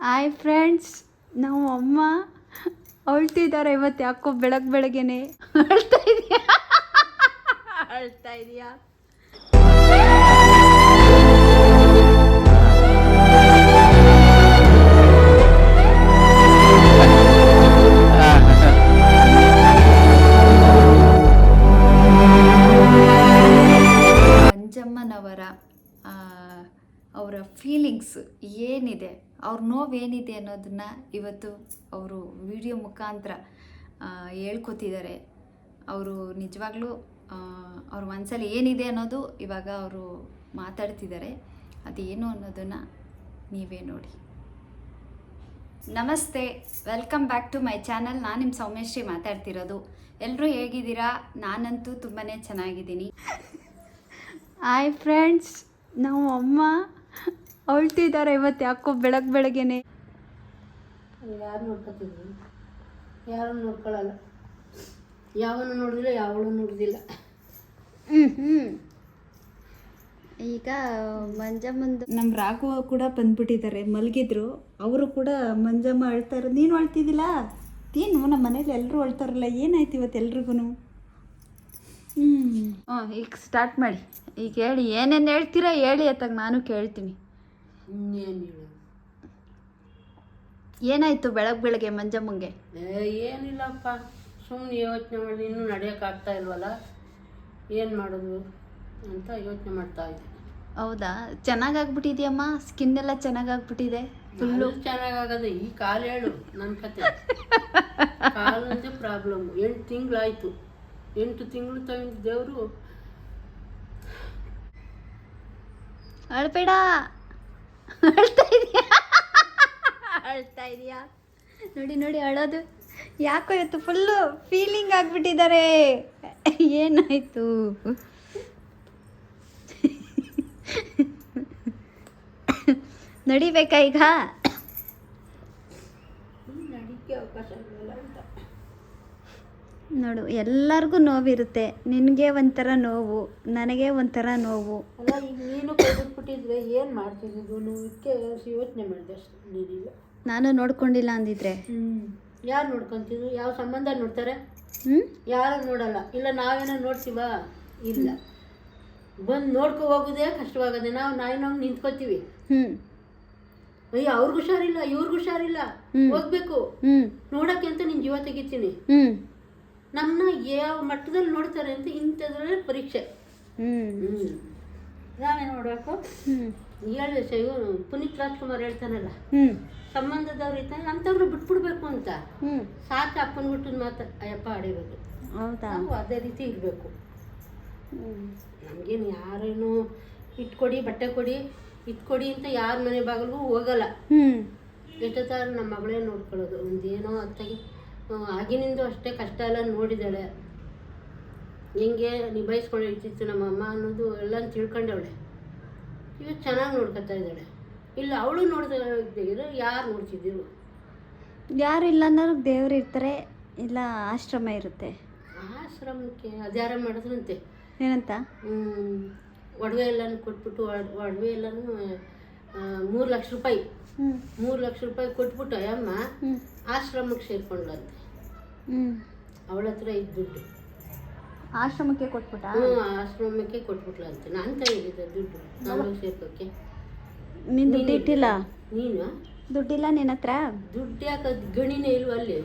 Hi friends ನಾವು ಅಮ್ಮ ಅಳ್ತಿದ್ದಾರೆ ಇವತ್ತು ಯಾಕೋ ಬೆಳಗ್ಗೆ ಬೆಳಗ್ಗೆನೆ. ಅಳ್ತಾ ಇದೆಯಾ? ಅಳ್ತಾ ಇದೆಯಾ? ಪಂಚಮ್ಮನವರ ಅವರ ಫೀಲಿಂಗ್ಸ್ ಏನಿದೆ? ಅವ್ರ ನೋವೇನಿದೆ ಅನ್ನೋದನ್ನು ಇವತ್ತು ಅವರು ವಿಡಿಯೋ ಮುಖಾಂತರ ಹೇಳ್ಕೊತಿದ್ದಾರೆ. ಅವರು ನಿಜವಾಗ್ಲೂ ಅವ್ರ ಮನಸ್ಸಲ್ಲಿ ಏನಿದೆ ಅನ್ನೋದು ಇವಾಗ ಅವರು ಮಾತಾಡ್ತಿದ್ದಾರೆ. ಅದೇನು ಅನ್ನೋದನ್ನು ನೀವೇ ನೋಡಿ. ನಮಸ್ತೆ, welcome back to my channel. ನಾನು ನಿಮ್ಮ ಸೌಮ್ಯಶ್ರೀ ಮಾತಾಡ್ತಿರೋದು. ಎಲ್ಲರೂ ಹೇಗಿದ್ದೀರಾ? ನಾನಂತೂ ತುಂಬಾ ಚೆನ್ನಾಗಿದ್ದೀನಿ. ಹಾಯ್ ಫ್ರೆಂಡ್ಸ್ ನಾವು ಅಮ್ಮ. ಅಳ್ತಿದ್ದಾರೆ ಇವತ್ತು ಯಾಕೋ ಬೆಳಗ್ ಬೆಳಗ್ಗೆನೆ. ಯಾರು ನೋಡ್ಕೊತಿದ್ರು? ಯಾರು ನೋಡ್ಕೊಳ್ಳಲ್ಲ ಯಾವನು ನೋಡಿದ್ರು ಯಾವಳು ನೋಡಿದಿಲ್ಲ. ಈಗ ಮಂಜಮ್ಮಂದು ನಮ್ಮ ರಾಘು ಕೂಡ ಬಂದ್ಬಿಟ್ಟಿದ್ದಾರೆ ಮಲಗಿದ್ರು. ಅವರು ಕೂಡ ಮಂಜಮ್ಮ ಅಳ್ತಾರೆ ನೀನು ಅಳ್ತಿದ್ದಿಲ್ಲ? ಏನು ನಮ್ಮ ಮನೇಲಿ ಎಲ್ಲರೂ ಅಳ್ತಾರಲ್ಲ ಏನಾಯ್ತು ಇವತ್ತು ಎಲ್ರಿಗೂ ಹ್ಞೂ ಹಾಂ ಈಗ ಸ್ಟಾರ್ಟ್ ಮಾಡಿ. ಈಗ ಹೇಳಿ ಏನೇನು ಹೇಳ್ತೀರಾ ಹೇಳಿ ಅತ್ತಾಗ ನಾನು ಕೇಳ್ತೀನಿ. ಇನ್ನೇನು ಹೇಳು ಏನಾಯ್ತು ಬೆಳಗ್ಗೆ ಬೆಳಗ್ಗೆ ಮಂಜಮ್ಮಂಗೆ? ಏ ಏನಿಲ್ಲಪ್ಪ ಸುಮ್ಮನೆ ಯೋಚನೆ ಮಾಡಿ ಇನ್ನೂ ನಡೆಯೋಕ್ಕಾಗ್ತಾ ಇಲ್ವಲ್ಲ? ಏನು ಮಾಡೋದು ಅಂತ ಯೋಚನೆ ಮಾಡ್ತಾ ಇದ್ದೆ. ಹೌದಾ? ಚೆನ್ನಾಗಾಗ್ಬಿಟ್ಟಿದ್ಯಮ್ಮ? ಸ್ಕಿನ್ ಎಲ್ಲ ಚೆನ್ನಾಗಾಗ್ಬಿಟ್ಟಿದೆ? ಫುಲ್ಲು ಚೆನ್ನಾಗಾಗದೆ ಈ ಕಾಲು ಹೇಳು ನನ್ನ ಕತೆ. ಕಾಲಂದೇ ಪ್ರಾಬ್ಲಮ್ ಎಂಟು ತಿಂಗಳಾಯಿತು. ಎಂಟು ತಿಂಗಳು ತಗೊಂಡು ದೇವರು. ಅಳ್ಬೇಡ. ಅಳ್ತಾ ಇದೆಯಾ? ಅಳ್ತಾ ಇದೆಯಾ? ನೋಡಿ ನೋಡಿ, ಅಳೋದು. ಯಾಕೋ ಇವತ್ತು ಫುಲ್ಲು ಫೀಲಿಂಗ್ ಆಗಿಬಿಟ್ಟಿದ್ದಾರೆ. ಏನಾಯ್ತು? ನಡಿಬೇಕಾ ಈಗ ನಡಿಕೆ ಅವಕಾಶ ಇರಲಿಲ್ಲ ಅಂತ ನೋಡು ಎಲ್ಲರಿಗೂ ನೋವಿರುತ್ತೆ. ನಿನಗೆ ಒಂಥರ ನೋವು ನನಗೆ ಒಂಥರ ನೋವು. ಅಲ್ಲ ಈಗ ನೀನು ಕೈಬಿಟ್ಬಿಟ್ಟಿದ್ರೆ ಏನು ಮಾಡ್ತಿದ್ದು ಇದಕ್ಕೆ ಯೋಚನೆ ಮಾಡಿದೆ ಅಷ್ಟೇ ನಾನು ನೋಡ್ಕೊಂಡಿಲ್ಲ ಅಂದಿದ್ರೆ. ಹ್ಞೂ ಯಾರು ನೋಡ್ಕೊಂತಿದ್ರು ಯಾವ ಸಂಬಂಧ ನೋಡ್ತಾರೆ? ಹ್ಞೂ ಯಾರು ನೋಡಲ್ಲ. ಇಲ್ಲ ನಾವೇನೋ ನೋಡ್ತೀವಾ? ಇಲ್ಲ. ಬಂದು ನೋಡ್ಕೊ ಹೋಗೋದೇ ಕಷ್ಟವಾಗದೆ ನಾವು ನಾಯಿನೋಗಿ ನಿಂತ್ಕೋತೀವಿ. ಹ್ಞೂ ಅಯ್ಯೋ ಅವ್ರಿಗೆ ಹುಷಾರಿಲ್ಲ ಇವ್ರಿಗೆ ಹುಷಾರಿಲ್ಲ. ಹೋಗ್ಬೇಕು. ಹ್ಞೂ ನೋಡಕ್ಕೆ ಅಂತ ನಿನ್ನ ಜೀವ ತೆಗಿತೀನಿ. ಹ್ಞೂ ನಮ್ಮನ್ನ ಯಾವ ಮಟ್ಟದಲ್ಲಿ ನೋಡ್ತಾರೆ ಅಂತ ಇಂಥದ್ರಲ್ಲೇ ಪರೀಕ್ಷೆ. ಹ್ಞೂ ಹ್ಞೂ ನಾವೇ ನೋಡಬೇಕು ಸ ಇವನು ಪುನೀತ್ ರಾಜ್ಕುಮಾರ್ ಹೇಳ್ತಾನಲ್ಲ. ಹ್ಞೂ ಸಂಬಂಧದವ್ರು ಇರ್ತಾನೆ ಅಂಥವ್ರು ಬಿಟ್ಬಿಡ್ಬೇಕು ಅಂತ. ಸಾಕು ಅಪ್ಪನ ಬಿಟ್ಟು ಮಾತು ಅಯ್ಯಪ್ಪ ಆಡಿರೋದು. ನಾವು ಅದೇ ರೀತಿ ಇರಬೇಕು. ಹ್ಞೂ ನಮಗೇನು ಯಾರೇನು ಇಟ್ಕೊಡಿ ಬಟ್ಟೆ ಕೊಡಿ ಇಟ್ಕೊಡಿ ಅಂತ ಯಾರ ಮನೆ ಬಾಗಿಲಿಗೂ ಹೋಗಲ್ಲ. ಹ್ಞೂ ಎಷ್ಟೊತ್ತಾರ ನಮ್ಮ ಮಗಳೇ ನೋಡ್ಕೊಳ್ಳೋದು. ಒಂದೇನೋ ಅತ್ತಾಗಿ ಆಗಿನಿಂದ ಅಷ್ಟೇ ಕಷ್ಟ ಎಲ್ಲ ನೋಡಿದ್ದಾಳೆ. ಹೆಂಗೆ ನಿಭಾಯಿಸ್ಕೊಂಡು ಇರ್ತಿತ್ತು ನಮ್ಮ ಅಮ್ಮ ಅನ್ನೋದು ಎಲ್ಲ ತಿಳ್ಕೊಂಡವಳೆ. ಇವ್ರು ಚೆನ್ನಾಗಿ ನೋಡ್ಕೊತಾ ಇದ್ದಾಳೆ. ಇಲ್ಲ ಅವಳು ನೋಡಿದ್ರೆ ಯಾರು ನೋಡ್ತಿದ್ದರು ಯಾರು ಇಲ್ಲ ಅನ್ನೋರು ದೇವ್ರು ಇರ್ತಾರೆ ಇಲ್ಲ ಆಶ್ರಮ ಇರುತ್ತೆ. ಆಶ್ರಮಕ್ಕೆ ಅದ್ಯಾರ ಮಾಡಿದ್ರಂತೆ. ಏನಂತ? ಒಡವೆ ಎಲ್ಲನೂ ಕೊಟ್ಬಿಟ್ಟು ಒಡ್- ಒಡವೆ ಎಲ್ಲನೂ ಮೂರು ಲಕ್ಷ ರೂಪಾಯಿ. ಮೂರು ಲಕ್ಷ ರೂಪಾಯಿ ಕೊಟ್ಬಿಟ್ಟು ಅಯ್ಯಮ್ಮ ಆಶ್ರಮಕ್ಕೆ ಸೇರ್ಕೊಂಡ್ಲಂತೆ ಅವಳ ಹತ್ರ ಇದ್ದ ದುಡ್ಡು ಆಶ್ರಮಕ್ಕೆ ಕೊಟ್ಬಿಟ್ಟ? ಹ್ಞೂ ಆಶ್ರಮಕ್ಕೆ ಕೊಟ್ಬಿಟ್ಲಂತೆ ನಾನು ಕೈಲಿದ್ದೆ ದುಡ್ಡು. ನಾನು ಸೇರ್ಕೋಕೆ. ನಿನ್ ದುಡ್ಡು ಇಟ್ಟಿಲ್ಲ ನೀನು? ದುಡ್ಡಿಲ್ಲ ನಿನ್ನ ಹತ್ರ? ದುಡ್ಡು ಯಾಕೆ ಗಣಿನೇ ಇಲ್ವ ಅಲ್ಲಿ?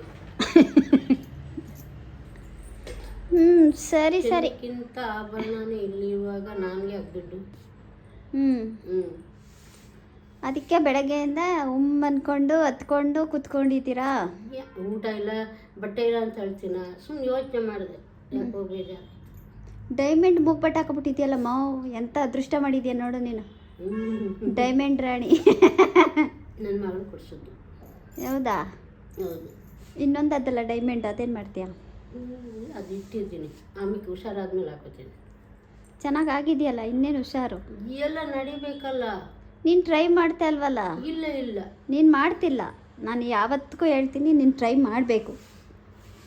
ಹ್ಞೂ ಸರಿ ಸರಿ. ಕಿಂತ ಆಭರಣನೇ ಇಲ್ಲಿರುವಾಗ ನನಗೆ ಯಾಕೆ ದುಡ್ಡು? ಹ್ಞೂ ಹ್ಞೂ ಅದಕ್ಕೆ ಬೆಳಗ್ಗೆಯಿಂದ ಉಮ್ ಅನ್ಕೊಂಡು ಹತ್ಕೊಂಡು ಕುತ್ಕೊಂಡಿದ್ದೀರಾ? ಊಟ ಇಲ್ಲ. ಬಟ್ಟೆ ಇಲ್ಲ ಅಂತ ಹೇಳ್ತೀನ? ಸುಮ್ಮನೆ ಯೋಚನೆ ಮಾಡಿದೆ. ಯಾಕೋ ಬೇಜಾರು ಡೈಮಂಡ್ ಮೂಗ್ಬಟ್ ಹಾಕೊಬಿಟ್ಟಿದ್ಯಲ್ಲ ಮಾವು ಎಂತ ಅದೃಷ್ಟ ಮಾಡಿದ್ಯಾ ನೋಡು ನೀನು. ಡೈಮಂಡ್ ರಾಣಿ. ನನ್ನ ಮಗಳು ಕೊಡ್ಸಿದ್ದು ಹೌದಾ? ಹೌದು. ಇನ್ನೊಂದು ಅದಲ್ಲ ಡೈಮಂಡ್ ಅದೇನು ಮಾಡ್ತೀಯ? ಅದು ಇಟ್ಟಿರ್ತೀನಿ. ಆಮೇಲೆ ಹುಷಾರಾದ್ಮೇಲೆ ಹಾಕೋತೀನಿ. ಚೆನ್ನಾಗಿ ಆಗಿದೆಯಲ್ಲ ಇನ್ನೇನು ಹುಷಾರು? ಎಲ್ಲ ನಡಿಬೇಕಲ್ಲ. ನೀನು ಟ್ರೈ ಮಾಡ್ತಾ ಇಲ್ವಲ್ಲ? ಇಲ್ಲ ಇಲ್ಲ. ನೀನು ಮಾಡ್ತಿಲ್ಲ. ನಾನು ಯಾವತ್ತಿಗೂ ಹೇಳ್ತೀನಿ ನೀನು ಟ್ರೈ ಮಾಡಬೇಕು.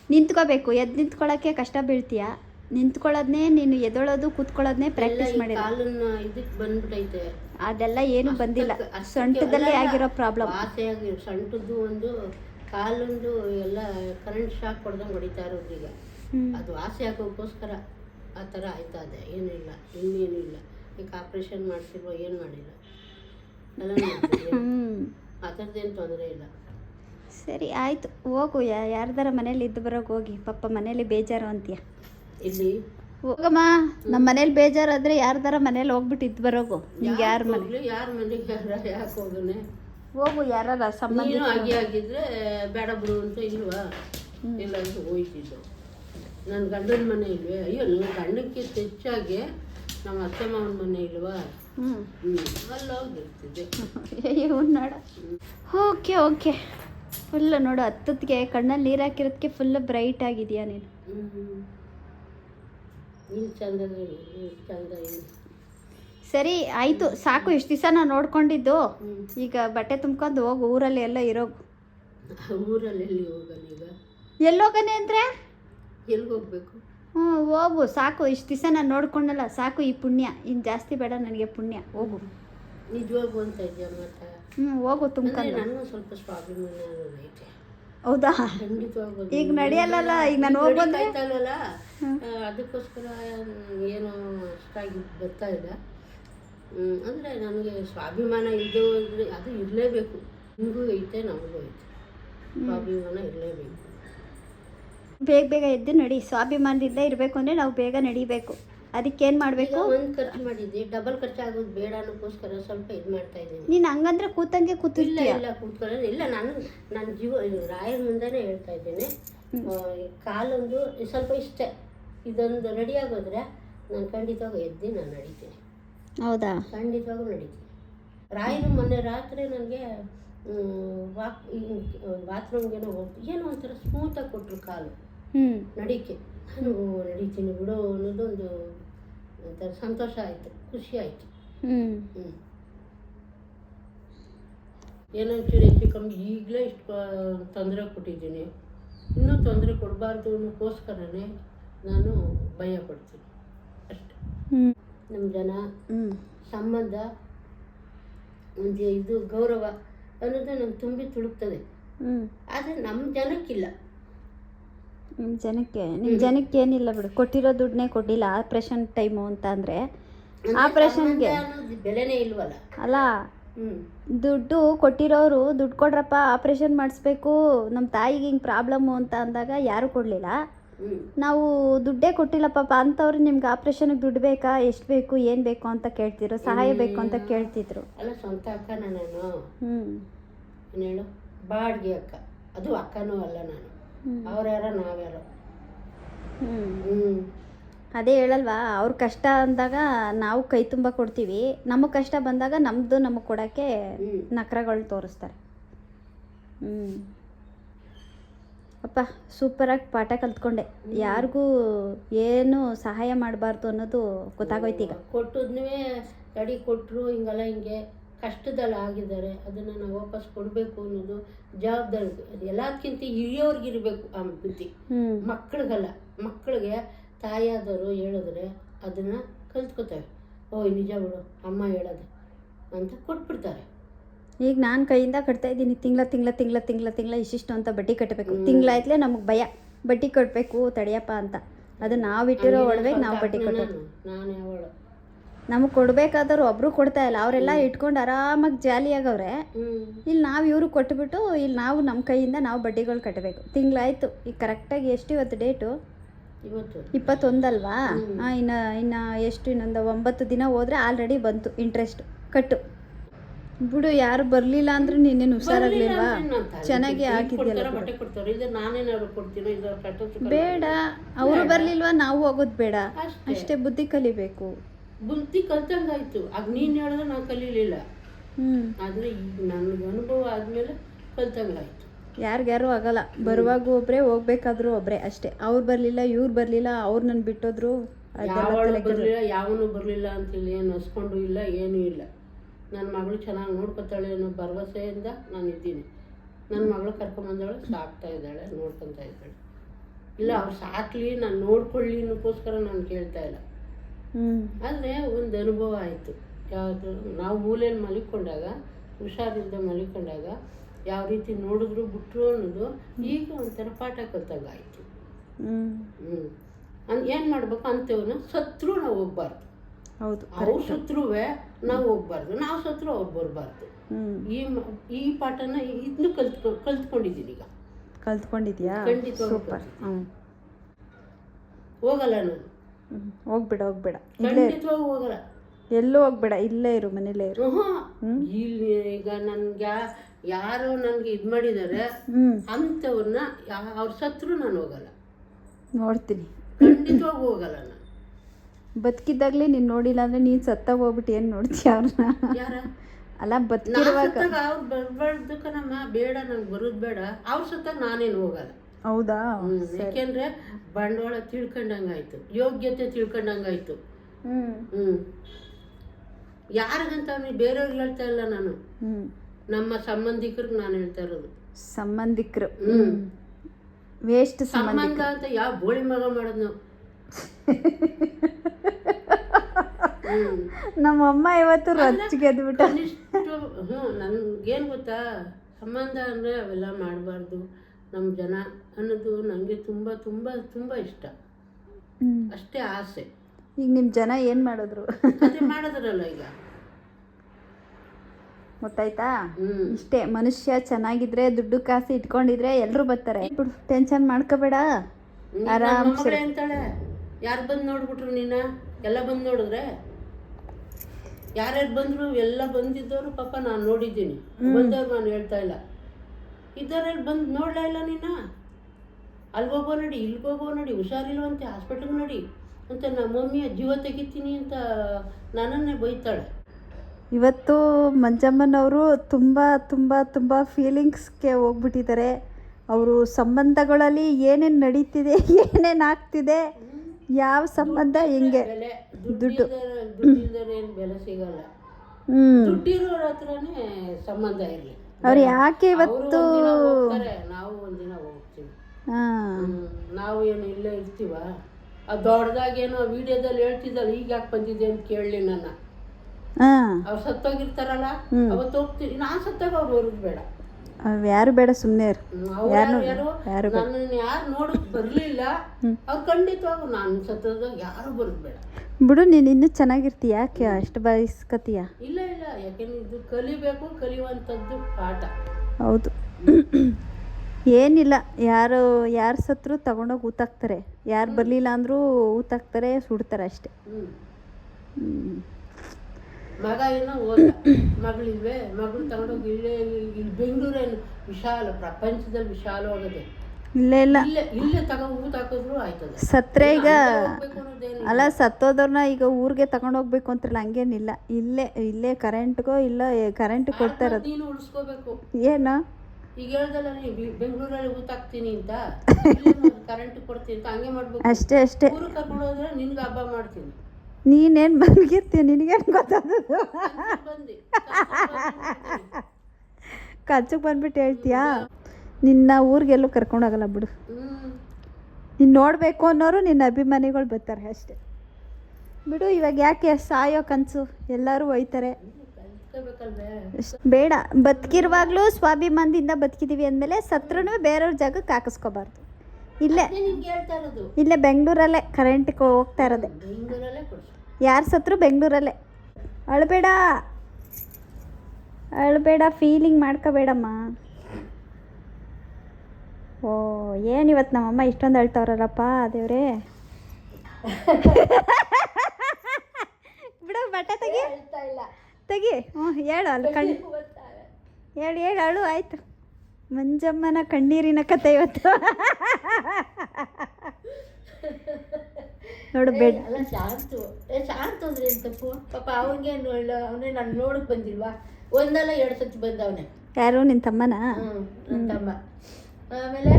ನಿಂತ್ಕೋಬೇಕು. ಎದ್ದು ನಿಂತ್ಕೊಳ್ಳೋಕ್ಕೆ ಕಷ್ಟ ಬೀಳ್ತೀಯ? ನಿಂತ್ಕೊಳ್ಳೋದನ್ನೇ ನೀನು ಎದೊಳೋದು ಕೂತ್ಕೊಳ್ಳೋದನ್ನೇ ಪ್ರಾಕ್ಟೀಸ್ ಮಾಡಿ ಇದಕ್ಕೆ ಬಂದ್ಬಿಟ್ಟೈತೆ ಅದೆಲ್ಲ ಏನು ಬಂದಿಲ್ಲ. ಸೊಂಟದಲ್ಲೇ ಆಗಿರೋ ಪ್ರಾಬ್ಲಮ್ ವಾಸಿಯಾಗಿ ಸೊಂಟದ್ದು ಒಂದು ಕಾಲೊಂದು ಎಲ್ಲ ಕರೆಂಟ್ ಶಾಕ್ ಹೊಡೆದಂಗೆ ಹೊಡಿತಾ ಇರೋದು ಈಗ. ಅದು ವಾಸಿ ಆಗೋಕ್ಕೋಸ್ಕರ ಆ ಥರ ಆಯ್ತಾ ಇದೆ. ಏನಿಲ್ಲ ಇನ್ನೇನು ಇಲ್ಲ. ಈಗ ಆಪ್ರೇಷನ್ ಮಾಡ್ತಿರೋ ಏನು ಮಾಡಿಲ್ಲ. ಎಲ್ಲ ಆ ಥರದ್ದೇನು ತೊಂದರೆ ಇಲ್ಲ. ಸರಿ ಆಯಿತು. ಹೋಗು ಯಾ ಯಾರ್ದಾರ ಮನೇಲಿ ಇದ್ದು ಬರೋಕೆ ಹೋಗಿ. ಪಾಪ ಮನೇಲಿ ಬೇಜಾರು ಅಂತೀಯ. ಇಲ್ಲಿ? ಹೋಗಮ್ಮ. ನಮ್ಮ ಮನೇಲಿ ಬೇಜಾರಾದ್ರೆ ಯಾರ್ದಾರ ಮನೇಲಿ ಹೋಗ್ಬಿಟ್ಟು ಇದ್ದು ಬರೋಗು ನಿಂಗೆ ಯಾರ ಮನೆ? ಯಾರ ಮನೆಗೆ ಯಾಕೆ ಹೋಗೋಣ ಹೋಗು ಯಾರ ಸಂಬಂಧ ಆಗಿ ಆಗಿದ್ರೆ ಬೇಡ ಬಿಡು ಅಂತ ಇಲ್ವಾ? ಎಲ್ಲಾದ್ರೂ ಹೋಯ್ತಿದ್ದು. ನನ್ನ ಗಂಡನ ಮನೆ ಇಲ್ವೇ? ಅಯ್ಯೋ ನನ್ನ ಗಂಡಕ್ಕಿಂತ ಹೆಚ್ಚಾಗಿ ನಮ್ಮ ಅತ್ತೆ ಮಾವನ ಮನೆ ಇಲ್ವಾ? ಹ್ಞೂ ಅಲ್ಲಿ ಹೋಗಿರ್ತಿದ್ದೆ ಅಯ್ಯೋ ನೋಡ. Okay okay. ಫುಲ್ ನೋಡು ಹತ್ತತ್ತಿಗೆ ಕಣ್ಣಲ್ಲಿ ನೀರು ಹಾಕಿರೋದಕ್ಕೆ ಫುಲ್ ಬ್ರೈಟ್ ಆಗಿದೆಯಾ ನೀನು? ಸರಿ ಆಯಿತು ಸಾಕು ಇಷ್ಟು ದಿವಸ ನಾನು ನೋಡ್ಕೊಂಡಿದ್ದು. ಈಗ ಬಟ್ಟೆ ತುಂಬ್ಕೊಂಡು ಹೋಗು ಊರಲ್ಲಿ ಎಲ್ಲ ಇರೋಗು. ಊರಲ್ಲಿ ಎಲ್ಲಿ ಹೋಗೋಣ ಈಗ? ಎಲ್ಲೋಗನೆ ಅಂದರೆ? ಎಲ್ಲಿಗೆ ಹೋಗ್ಬೇಕು? ಹ್ಞೂ ಹೋಗು ಸಾಕು ಇಷ್ಟು ದಿವಸ ನಾನು ನೋಡ್ಕೊಂಡಲ್ಲ ಸಾಕು ಈ ಪುಣ್ಯ ಇನ್ನು ಜಾಸ್ತಿ ಬೇಡ ನನಗೆ ಪುಣ್ಯ ಹೋಗು. ನಿಜವಾಗೂ ಅಂತ ಇದೆಯಾ ಮಾತಾ ಹ್ಞೂ ಹೋಗು ಅಂದರೆ ತುಂಬ್ಕೊಂಡು ನನಗೂ ಸ್ವಲ್ಪ ಸ್ವಾಭಿಮಾನ ಐತೆ. ಹೌದಾ? ಖಂಡಿತವಾಗೂ ಈಗ ನಡೆಯಲ್ಲಲ್ಲ ಈಗ ನಾನು ಹೋಗ್ಬಂದ್ರೆ? ಆಯ್ತಲ್ಲ ಅದಕ್ಕೋಸ್ಕರ ಏನೋ ಅಷ್ಟಾಗಿ ಬರ್ತಾ ಇಲ್ಲ. ಹ್ಮ್, ಅಂದ್ರೆ ನನಗೆ ಸ್ವಾಭಿಮಾನ ಇದ್ದು ಇದ್ರೆ ಅದು ಇರಲೇಬೇಕು. ನಿಮಗೂ ಐತೆ ನಮಗೂ ಐತೆ. ಸ್ವಾಭಿಮಾನ ಇರಲೇಬೇಕು. ಬೇಗ ಬೇಗ ಎದ್ದು ನಡಿ. ಸ್ವಾಭಿಮಾನದಿಂದ ಇರಬೇಕು ಅಂದರೆ ನಾವು ಬೇಗ ನಡಿಬೇಕು. ಅದಕ್ಕೇನು ಏನ್ ಮಾಡಬೇಕು ಒಂದು ಖರ್ಚು ಮಾಡಿದ್ದೆ ಡಬಲ್ ಖರ್ಚು ಆಗೋದು ಬೇಡ ಅನ್ನೋಕ್ಕೋಸ್ಕರ ಸ್ವಲ್ಪ ಇದು ಮಾಡ್ತಾ ಇದ್ದೀನಿ. ನೀನು ಹಂಗಂದ್ರೆ ಕೂತಂಗೆ ಇಲ್ಲ ಕೂತಿರ್ತೀಯ? ಇಲ್ಲ ಕೂತ್ಕೊಳ್ಳೋದು ಇಲ್ಲ ನಾನು ನನ್ನ ಜೀವ ಇದು ರಾಯರ ಮುಂದೆನೇ ಹೇಳ್ತಾ ಇದ್ದೇನೆ. ಆ, ಕಾಲೊಂದು ಸ್ವಲ್ಪ ಇಷ್ಟೇ. ಇದೊಂದು ರೆಡಿ ಆಗೋದ್ರೆ ನಾನು ಖಂಡಿತವಾಗಿ ಎದ್ದು ನಾನು ನಡೀತೀನಿ. ಹೌದಾ? ಖಂಡಿತವಾಗೂ ನಡೀತೀನಿ. ರಾಯರು ಮೊನ್ನೆ ರಾತ್ರಿ ನನಗೆ ಬಾತ್ರೂಮ್ಗೇನೋ ಹೋಗ್ತು ಏನೋ ಒಂಥರ ಸ್ಮೂತಾಗಿ ಕೊಟ್ಟರು ಕಾಲು. ನಡೀಕೆ. ನಾನು ನಡೀತೀನಿ ಬಿಡು ಅನ್ನೋದೊಂದು ಒಂಥರ ಸಂತೋಷ ಆಯಿತು ಖುಷಿ ಆಯಿತು. ಹ್ಞೂ ಹ್ಞೂ ಏನೋ ಒಂಚೂರು ಹೆಚ್ಚು ಕಮ್ಮಿ ಈಗಲೇ ಇಷ್ಟು ತೊಂದರೆ ಕೊಟ್ಟಿದ್ದೀನಿ. ಇನ್ನೂ ತೊಂದರೆ ಕೊಡಬಾರ್ದು ಅನ್ನೋಕ್ಕೋಸ್ಕರನೇ ನಾನು ಭಯ ಪಡ್ತೀನಿ. ಅಷ್ಟೆ. ನಮ್ಮ ಜನ ಸಂಬಂಧ ಒಂದು ಇದು ಗೌರವ ಅನ್ನೋದು ನಮ್ಗೆ ತುಂಬಿ ತುಳುಕ್ತದೆ. ಆದರೆ ನಮ್ಮ ಜನಕ್ಕಿಲ್ಲ. ನಿಮ್ಮ ಜನಕ್ಕೆ ನಿಮ್ಮ ಜನಕ್ಕೆ ಏನಿಲ್ಲ ಬಿಡು. ಕೊಟ್ಟಿರೋ ದುಡ್ಡನ್ನೇ ಕೊಟ್ಟಿಲ್ಲ ಆಪ್ರೇಷನ್ ಟೈಮು ಅಂತ ಅಂದರೆ ಆಪ್ರೇಷನ್ಗೆ ಬೆಲೆನೇ ಇಲ್ವಲ್ಲ? ಅಲ್ಲ ದುಡ್ಡು ಕೊಟ್ಟಿರೋರು ದುಡ್ಡು ಕೊಡ್ರಪ್ಪ ಆಪ್ರೇಷನ್ ಮಾಡಿಸ್ಬೇಕು ನಮ್ಮ ತಾಯಿಗೆ ಹಿಂಗೆ ಪ್ರಾಬ್ಲಮ್ಮು ಅಂತ ಅಂದಾಗ ಯಾರೂ ಕೊಡಲಿಲ್ಲ. ನಾವು ದುಡ್ಡೇ ಕೊಟ್ಟಿಲ್ಲ ಪಾಪ ಅಂಥವ್ರು ನಿಮ್ಗೆ ಆಪ್ರೇಷನ್ಗೆ ದುಡ್ಡು ಬೇಕಾ ಎಷ್ಟು ಬೇಕು ಏನು ಬೇಕು ಅಂತ ಕೇಳ್ತಿದ್ರು ಸಹಾಯ ಬೇಕು ಅಂತ ಕೇಳ್ತಿದ್ರು. ಅಲ್ಲ ಸ್ವಂತ ಅಕ್ಕನ ನಾನು. ಹ್ಞೂ ಬಾಡಿಗೆ ಅಕ್ಕ. ಅದು ಅಕ್ಕನೂ ಅಲ್ಲ ನಾನು. ಅವ್ರ್ಯಾರೋ ನಾವ್ಯಾರೋ. ಹ್ಞೂ ಹ್ಞೂ ಅದೇ ಹೇಳಲ್ವಾ ಅವ್ರ ಕಷ್ಟ ಅಂದಾಗ ನಾವು ಕೈ ತುಂಬ ಕೊಡ್ತೀವಿ ನಮಗೆ ಕಷ್ಟ ಬಂದಾಗ ನಮ್ಮದು ನಮಗೆ ಕೊಡೋಕ್ಕೆ ನಕ್ರಗಳು ನಖರಗಳು ತೋರಿಸ್ತಾರೆ. ಹ್ಞೂ ಅಪ್ಪ ಸೂಪರಾಗಿ ಪಾಠ ಕಲ್ತ್ಕೊಂಡೆ. ಯಾರಿಗೂ ಏನು ಸಹಾಯ ಮಾಡಬಾರ್ದು ಅನ್ನೋದು ಗೊತ್ತಾಗೋಯ್ತು ಈಗ. ಕೊಟ್ಟದ್ನೂ ತಡಿ ಕೊಟ್ಟರು ಹಿಂಗೆಲ್ಲ ಹಿಂಗೆ. ಕಷ್ಟದಲ್ಲಿ ಆಗಿದ್ದಾರೆ ಅದನ್ನು ನಾವು ವಾಪಸ್ ಕೊಡಬೇಕು ಅನ್ನೋದು ಜವಾಬ್ದಾರಿ. ಅದು ಎಲ್ಲದಕ್ಕಿಂತ ಹಿರಿಯವ್ರಿಗಿರಬೇಕು ಆ ಬುದ್ಧಿ ಮಕ್ಕಳಿಗಲ್ಲ ಮಕ್ಕಳಿಗೆ ತಾಯಿಯಾದವರು ಹೇಳಿದ್ರೆ ಅದನ್ನು ಕಲ್ತ್ಕೋತವೆ ಓ ನಿಜ ಬಿಡು ಅಮ್ಮ ಹೇಳೋದು ಅಂತ ಕೊಟ್ಬಿಡ್ತಾರೆ. ಈಗ ನಾನು ಕೈಯಿಂದ ಕಟ್ತಾ ಇದ್ದೀನಿ ತಿಂಗಳ ತಿಂಗಳ ತಿಂಗಳ ತಿಂಗಳ ತಿಂಗಳ ಇಷ್ಟಿಷ್ಟು ಅಂತ ಬಡ್ಡಿ ಕಟ್ಟಬೇಕು ತಿಂಗಳಾಯ್ತಲೇ ನಮಗೆ ಭಯ. ಬಡ್ಡಿ ಕಟ್ಟಬೇಕು ತಡೆಯಪ್ಪ ಅಂತ. ಅದು ನಾವು ಇಟ್ಟಿರೋ ಒಡವೆಗೆ ನಾವು ಬಡ್ಡಿ ಕಟ್ಟೋದು. ನಾನು ಯಾವಳು ನಮಗೆ ಕೊಡ್ಬೇಕಾದವ್ರು ಒಬ್ರು ಕೊಡ್ತಾ ಇಲ್ಲ. ಅವರೆಲ್ಲ ಇಟ್ಕೊಂಡು ಆರಾಮಾಗಿ ಜಾಲಿಯಾಗವ್ರೆ. ಇಲ್ಲಿ ನಾವು ಇವರು ಕೊಟ್ಬಿಟ್ಟು ಇಲ್ಲಿ ನಾವು ನಮ್ಮ ಕೈಯಿಂದ ನಾವು ಬಡ್ಡಿಗಳು ಕಟ್ಟಬೇಕು ತಿಂಗಳಾಯ್ತು. ಈಗ ಕರೆಕ್ಟಾಗಿ ಎಷ್ಟು ಇವತ್ತು ಡೇಟು? ಇಪ್ಪತ್ತೊಂದಲ್ವಾ? ಹಾಂ ಇನ್ನು ಇನ್ನು ಎಷ್ಟು ಇನ್ನೊಂದು ಒಂಬತ್ತು ದಿನ ಹೋದರೆ ಆಲ್ರೆಡಿ ಬಂತು ಇಂಟ್ರೆಸ್ಟ್. ಕಟ್ಟು. ಬಿಡು ಯಾರು ಬರಲಿಲ್ಲ ಅಂದ್ರೆ ನೀನೇನು ಹುಷಾರಾಗ್ಲಿಲ್ವಾ? ಚೆನ್ನಾಗಿ ಹಾಕಿದ್ಯಲ್ಲ ಬೇಡ. ಅವರು ಬರಲಿಲ್ವಾ? ನಾವು ಹೋಗೋದು ಬೇಡ. ಅಷ್ಟೇ ಬುದ್ಧಿ ಕಲಿಬೇಕು. ಬುದ್ಧಿ ಕಲ್ತಂಗಾಯ್ತು. ಆಗ ನೀನು ಹೇಳಿದ್ರೆ ನಾನು ಕಲೀಲಿಲ್ಲ. ಆದ್ರೆ ಈಗ ನನಗೆ ಅನುಭವ ಆದಮೇಲೆ ಕಲ್ತಂಗಾಯ್ತು. ಯಾರಿಗ್ಯಾರು ಆಗಲ್ಲ. ಬರುವಾಗ ಒಬ್ರೆ ಹೋಗ್ಬೇಕಾದ್ರೂ ಒಬ್ರೆ ಅಷ್ಟೇ. ಅವ್ರು ಬರಲಿಲ್ಲ ಇವ್ರು ಬರಲಿಲ್ಲ ಅವ್ರು ನನ್ನ ಬಿಟ್ಟೋದ್ರು ಯಾವಳು ಬರಲಿಲ್ಲ ಯಾವನು ಬರಲಿಲ್ಲ ಅಂತೇಳಿ ಏನು ಹಸ್ಕೊಂಡು ಇಲ್ಲ ಏನೂ ಇಲ್ಲ. ನನ್ನ ಮಗಳು ಚೆನ್ನಾಗಿ ನೋಡ್ಕೊತಾಳೆ ಅನ್ನೋ ಭರವಸೆಯಿಂದ ನಾನು ಇದ್ದೀನಿ. ನನ್ನ ಮಗಳು ಕರ್ಕೊಂಬಂದವಳು ಸಾಕ್ತಾ ಇದ್ದಾಳೆ ನೋಡ್ಕೊತಾ ಇದ್ದಾಳೆ. ಇಲ್ಲ ಅವ್ರು ಸಾಕ್ಲಿ ನಾನು ನೋಡ್ಕೊಳ್ಳಿ ಅನ್ನೋಕ್ಕೋಸ್ಕರ ನಾನು ಕೇಳ್ತಾ ಇಲ್ಲ. ಆದರೆ ಒಂದು ಅನುಭವ ಆಯಿತು. ಯಾವುದು ನಾವು ಮೂಲೆಯಲ್ಲಿ ಮಲಿಕೊಂಡಾಗ ಹುಷಾರಿಲ್ಲದೆ ಮಲಿಕೊಂಡಾಗ ಯಾವ ರೀತಿ ನೋಡಿದ್ರು ಬಿಟ್ಟರು ಅನ್ನೋದು ಈಗ ಒಂಥರ ಪಾಠ ಕಲ್ತಾಗ ಆಯಿತು. ಹ್ಞೂ ಅನ್ ಏನು ಮಾಡ್ಬೇಕು ಅಂಥವನ್ನ ಸತ್ರು ನಾವು ಹೋಗ್ಬಾರ್ದು. ಹೌದು ಅವ್ರು ಸತ್ರುವೆ ನಾವು ಹೋಗ್ಬಾರ್ದು. ನಾವು ಸತ್ರು ಅವ್ರು ಬರಬಾರ್ದು. ಈ ಈ ಪಾಠನ ಇದನ್ನು ಕಲ್ತ್ಕೊ ಕಲ್ತ್ಕೊಂಡಿದ್ದೀನಿ ಈಗ. ಕಲ್ತ್ಕೊಂಡಿದ್ಯಾ? ಖಂಡಿತ ಹೋಗಲ್ಲ ನಾನು. ಹೋಗ್ಬೇಡ ಹೋಗ್ಬೇಡ. ಇಲ್ಲೇ ಖಂಡಿತವಾಗಿ ಹೋಗಲ್ಲ. ಎಲ್ಲೂ ಹೋಗ್ಬೇಡ ಇಲ್ಲೇ ಇರು ಮನೇಲೇ ಇರು. ಇಲ್ಲಿ ಈಗ ನನ್ಗೆ ಯಾರು ನನ್ಗೆ ಇದು ಮಾಡಿದ್ದಾರೆ ಹ್ಞೂ ಅಂಥವ್ರನ್ನ ಅವ್ರ ಸತ್ರು ನಾನು ಹೋಗಲ್ಲ. ನೋಡ್ತೀನಿ. ಖಂಡಿತವಾಗಿ ಹೋಗಲ್ಲ ನಾನು. ಬದುಕಿದ್ದಾಗಲೇ ನೀನು ನೋಡಿಲ್ಲ ಅಂದ್ರೆ ನೀನು ಸತ್ತಾಗ ಹೋಗ್ಬಿಟ್ಟು ಏನು ನೋಡ್ತೀಯ ಅವ್ರನ್ನ? ಯಾರ? ಅಲ್ಲ ನಾ ಬದುಕಿರುವಾಗ ಸತ್ತಾಗ ಅವ್ರು ಬರ್ಬಾರ್ದು ಕಣಮ್ಮ ಬೇಡ ನಂಗೆ ಬರೋದು ಬೇಡ. ಅವ್ರ ಸತ್ತಾಗ ನಾನೇನು ಹೋಗಲ್ಲ. ಹೌದಾ. ಯಾಕೆಂದ್ರೆ ಬಂಡವಾಳ ತಿಳ್ಕೊಂಡಂಗಾಯ್ತು ಯೋಗ್ಯತೆ ತಿಳ್ಕೊಂಡಂಗಾಯ್ತು. ಹ್ಮ್. ಯಾರಿಗಂತ ಬೇರೆಯವ್ರಿಗೆ ಹೇಳ್ತಾ ಇಲ್ಲ ನಾನು. ನಮ್ಮ ಸಂಬಂಧಿಕರಿಗೆ ನಾನು ಹೇಳ್ತಾ ಇರೋದು. ಸಂಬಂಧಿಕರು. ಹ್ಮ್. ವೇಸ್ಟ್ ಸಂಬಂಧ ಅಂತ ಯಾವ ಬೋಳಿ ಮಗ ಮಾಡೋದು ನಾವು? ಹ್ಮ್. ನಮ್ಮ ಅಮ್ಮ ಇವತ್ತು ರೊಚ್ಚಿಗೆ ಎದ್ಬಿಟ್ಟ ಕನಿಷ್ಠ ಹ್ಞೂ ನನ್ಗೇನು ಗೊತ್ತಾ? ಸಂಬಂಧ ಅಂದರೆ ಅವೆಲ್ಲ ಮಾಡಬಾರ್ದು. ನಮ್ಮ ಜನ ಅನ್ನೋದು ನನಗೆ ತುಂಬ ತುಂಬ ತುಂಬ ಇಷ್ಟ. ಅಷ್ಟೇ ಆಸೆ. ಈಗ ನಿಮ್ಮ ಜನ ಏನು ಮಾಡಿದ್ರು? ಅದೇ ಮಾಡಿದ್ರಲ್ಲ ಈಗ. ಗೊತ್ತಾಯ್ತಾ? ಇಷ್ಟೇ ಮನುಷ್ಯ ಚೆನ್ನಾಗಿದ್ರೆ ದುಡ್ಡು ಕಾಸು ಇಟ್ಕೊಂಡಿದ್ರೆ ಎಲ್ಲರೂ ಬರ್ತಾರೆ. ಟೆನ್ಷನ್ ಮಾಡ್ಕೋಬೇಡ. ಆರಾಮ್ ಅಂತಾಳೆ. ಯಾರು ಬಂದು ನೋಡ್ಬಿಟ್ರು ನೀನ? ಎಲ್ಲ ಬಂದು ನೋಡಿದ್ರೆ? ಯಾರ್ಯಾರು ಬಂದ್ರು ಎಲ್ಲ ಬಂದಿದ್ದವರು ಪಾಪ ನಾನು ನೋಡಿದ್ದೀನಿ. ಬಂದವ್ರು ನಾನು ಹೇಳ್ತಾ ಇಲ್ಲ. ಇದ್ದವ್ರಲ್ಲಿ ಬಂದು ನೋಡಲೇ ಇಲ್ಲ ನಿನ್ನ ಅಲ್ಗೋಗೋ ನಡಿ ಇಲ್ಗೋಗೋ ನಡಿ ಹುಷಾರಿಲ್ವಂತೆ ಹಾಸ್ಪಿಟ್ಲಿಗೆ ನಡಿ ಅಂತ ನಮ್ಮ ಮಮ್ಮಿಯ ಜೀವ ತೆಗಿತೀನಿ ಅಂತ ನನ್ನನ್ನೇ ಬೈತಾಳೆ. ಇವತ್ತು ಮಂಜಮ್ಮನವರು ತುಂಬ ತುಂಬ ತುಂಬ ಫೀಲಿಂಗ್ಸ್ಗೆ ಹೋಗ್ಬಿಟ್ಟಿದ್ದಾರೆ. ಅವರು ಸಂಬಂಧಗಳಲ್ಲಿ ಏನೇನು ನಡೀತಿದೆ ಏನೇನು ಆಗ್ತಿದೆ ಯಾವ ಸಂಬಂಧ ಹೆಂಗೆ? ದುಡ್ಡು. ದುಡ್ಡಿಲ್ದರೆ ಏನು ಬೆಲೆ ಸಿಗಲ್ಲ. ದುಡ್ಡಿರೋರ ಹತ್ರನೇ ಸಂಬಂಧ ಇರಲಿ. ಅವ್ರು ಯಾಕೆ ಇವತ್ತು ನಾವು ಒಂದಿನ ಹೋಗ್ತೀವಿ. ನಾವು ಏನು ಇಲ್ಲೇ ಇರ್ತೀವ? ಆ ದೊಡ್ಡದಾಗೇನೋ ವಿಡಿಯೋದಲ್ಲಿ ಹೇಳ್ತಿದ್ದಲ್ಲ ಈಗ ಯಾಕೆ ಬಂದಿದೆ ಅಂತ ಕೇಳಲಿ ನನ್ನ. ಅವ್ರು ಸತ್ತೋಗಿರ್ತಾರಲ್ಲ? ಅವತ್ತು ಹೋಗ್ತೀನಿ. ನಾನು ಸತ್ತಾಗ ಅವ್ರು ಬರೋದು ಬೇಡ. ಯಾರು ಬೇಡ ಸುಮ್ಮನೆ ಯಾರು ಯಾರು ನೋಡಕ್ ಬರ್ಲಿಲ್ಲ. ಅವ್ರು ಖಂಡಿತವಾಗೂ ನಾನು ಸತ್ತದಾಗ ಯಾರು ಬರೋದು ಬೇಡ. ಬಿಡು ನೀನು ಇನ್ನೂ ಚೆನ್ನಾಗಿರ್ತೀಯ? ಯಾಕೆ ಅಷ್ಟು ಬಯಸ್ಕತೀಯ? ಇಲ್ಲ ಇಲ್ಲ. ಯಾಕೆಂದ್ರೆ ಇದು ಕಲಿಬೇಕು ಕಲಿಯುವಂಥದ್ದು ಪಾಠ. ಹೌದು. ಏನಿಲ್ಲ. ಯಾರು ಯಾರು ಸತ್ರು ತಗೊಂಡೋಗಿ ಊತಾಕ್ತಾರೆ. ಯಾರು ಬರಲಿಲ್ಲ ಅಂದರೂ ಊತಾಕ್ತಾರೆ ಸುಡ್ತಾರೆ ಅಷ್ಟೇ. ಹ್ಮ್. ಮಗ ಏನೋ ಮಗಳಿಲ್ವೇ? ಮಗಳು ತಗೊಂಡೋಗಿ ಇಲ್ಲೇ ಇಲ್ಲಿ ಬೆಂಗಳೂರೇನು? ವಿಶಾಲ ಪ್ರಪಂಚದಲ್ಲಿ ವಿಶಾಲವಾಗದೆ. ಇಲ್ಲ ಇಲ್ಲ. ಸತ್ರೆ ಈಗ ಅಲ್ಲ ಸತ್ತೋದವ್ರನ್ನ ಈಗ ಊರಿಗೆ ತಗೊಂಡೋಗ್ಬೇಕು ಅಂತಾರಲ್ಲ ಹಂಗೇನಿಲ್ಲ. ಇಲ್ಲೇ ಇಲ್ಲೇ ಕರೆಂಟ್ಗೋ ಇಲ್ಲ ಕರೆಂಟ್ ಕೊಡ್ತಾ ಇರೋದು. ಏನು? ಈಗ ಹೇಳ್ದಲ್ಲ ನೀ ಬೆಂಗಳೂರಲ್ಲಿ ಊಟ ಹಾಕ್ತೀನಿ ಅಂತ. ಕರೆಂಟ್ ಕೊಡ್ತೀನಿ ಅಂತ ಹಂಗೆ ಮಾಡ್ಬೇಕು. ಅಷ್ಟೇ ಅಷ್ಟೇ. ಊರು ಕರ್ಕೊಂಡು ಹೋದ್ರೆ ನಿನ್ಗೆ ಹಬ್ಬ ಮಾಡ್ತೀನಿ. ನೀನೇನು ಮಲಗಿರ್ತೀಯ ನಿನಗೇನು ಏನು ಬಂದು. ಕಚ್ಚಕ್ಕೆ ಬಂದ್ಬಿಟ್ಟು ಹೇಳ್ತೀಯಾ? ನಿನ್ನ ಊರಿಗೆಲ್ಲೂ ಕರ್ಕೊಂಡೋಗಲ್ಲ ಬಿಡು. ನೀನು ನೋಡಬೇಕು ಅನ್ನೋರು ನಿನ್ನ ಅಭಿಮಾನಿಗಳು ಬರ್ತಾರೆ ಅಷ್ಟೇ. ಬಿಡು ಇವಾಗ ಯಾಕೆ ಸಾಯೋ ಕನಸು? ಎಲ್ಲರೂ ಒಯ್ತಾರೆ. ಬೇಡ ಬದುಕಿರುವಾಗಲೂ ಸ್ವಾಭಿಮಾನದಿಂದ ಬದುಕಿದ್ದೀವಿ ಅಂದಮೇಲೆ ಸತ್ರೂ ಬೇರೆಯವ್ರ ಜಾಗಕ್ಕೆ ಹಾಕಿಸ್ಕೋಬಾರ್ದು. ಇಲ್ಲೇ ಇಲ್ಲೇ ಬೆಂಗಳೂರಲ್ಲೇ ಕರೆಂಟ್ಗೆ ಹೋಗ್ತಾ ಇರೋದೆ. ಯಾರು ಸತ್ರು? ಬೆಂಗಳೂರಲ್ಲೇ. ಅಳಬೇಡ. ಅಳಬೇಡ ಫೀಲಿಂಗ್ ಮಾಡ್ಕೋಬೇಡಮ್ಮ. ಓ ಏನು ಇವತ್ತು ನಮ್ಮಮ್ಮ ಇಷ್ಟೊಂದು ಅಳ್ತಾವ್ರಲ್ಲಪ್ಪ ದೇವ್ರೇ? ಬಿಡು ಬಟ್ಟೆ ತೆಗಿ. ತೆಗಿ. ಹ್ಞೂ ಹೇಳು ಅಲ್ಲಿ ಕಣ್ಣು ಹೇಳು ಹೇಳು ಅಳು ಆಯ್ತು. ಮಂಜಮ್ಮನ ಕಣ್ಣೀರಿನ ಕತೆ ಇವತ್ತು. ನೋಡು ಬೆಡ್ ಅಲ್ಲ ಶಾಂತು. ಏ ಶಾಂತ ಅಂದ್ರೆ ಏನ್ ತಪ್ಪು ಪಾಪ ಅವನಿಗೇನು ಇಲ್ಲ ಅವನೇ ನಾನು ನೋಡಕ್ ಬಂದಿಲ್ವಾ? ಒಂದಲ್ಲ ಎರಡು ಸತಿ ಬಂದವನೆ. ಯಾರು? ನಿನ್ನ ತಮ್ಮನ? ತಮ್ಮ. ಆಮೇಲೆ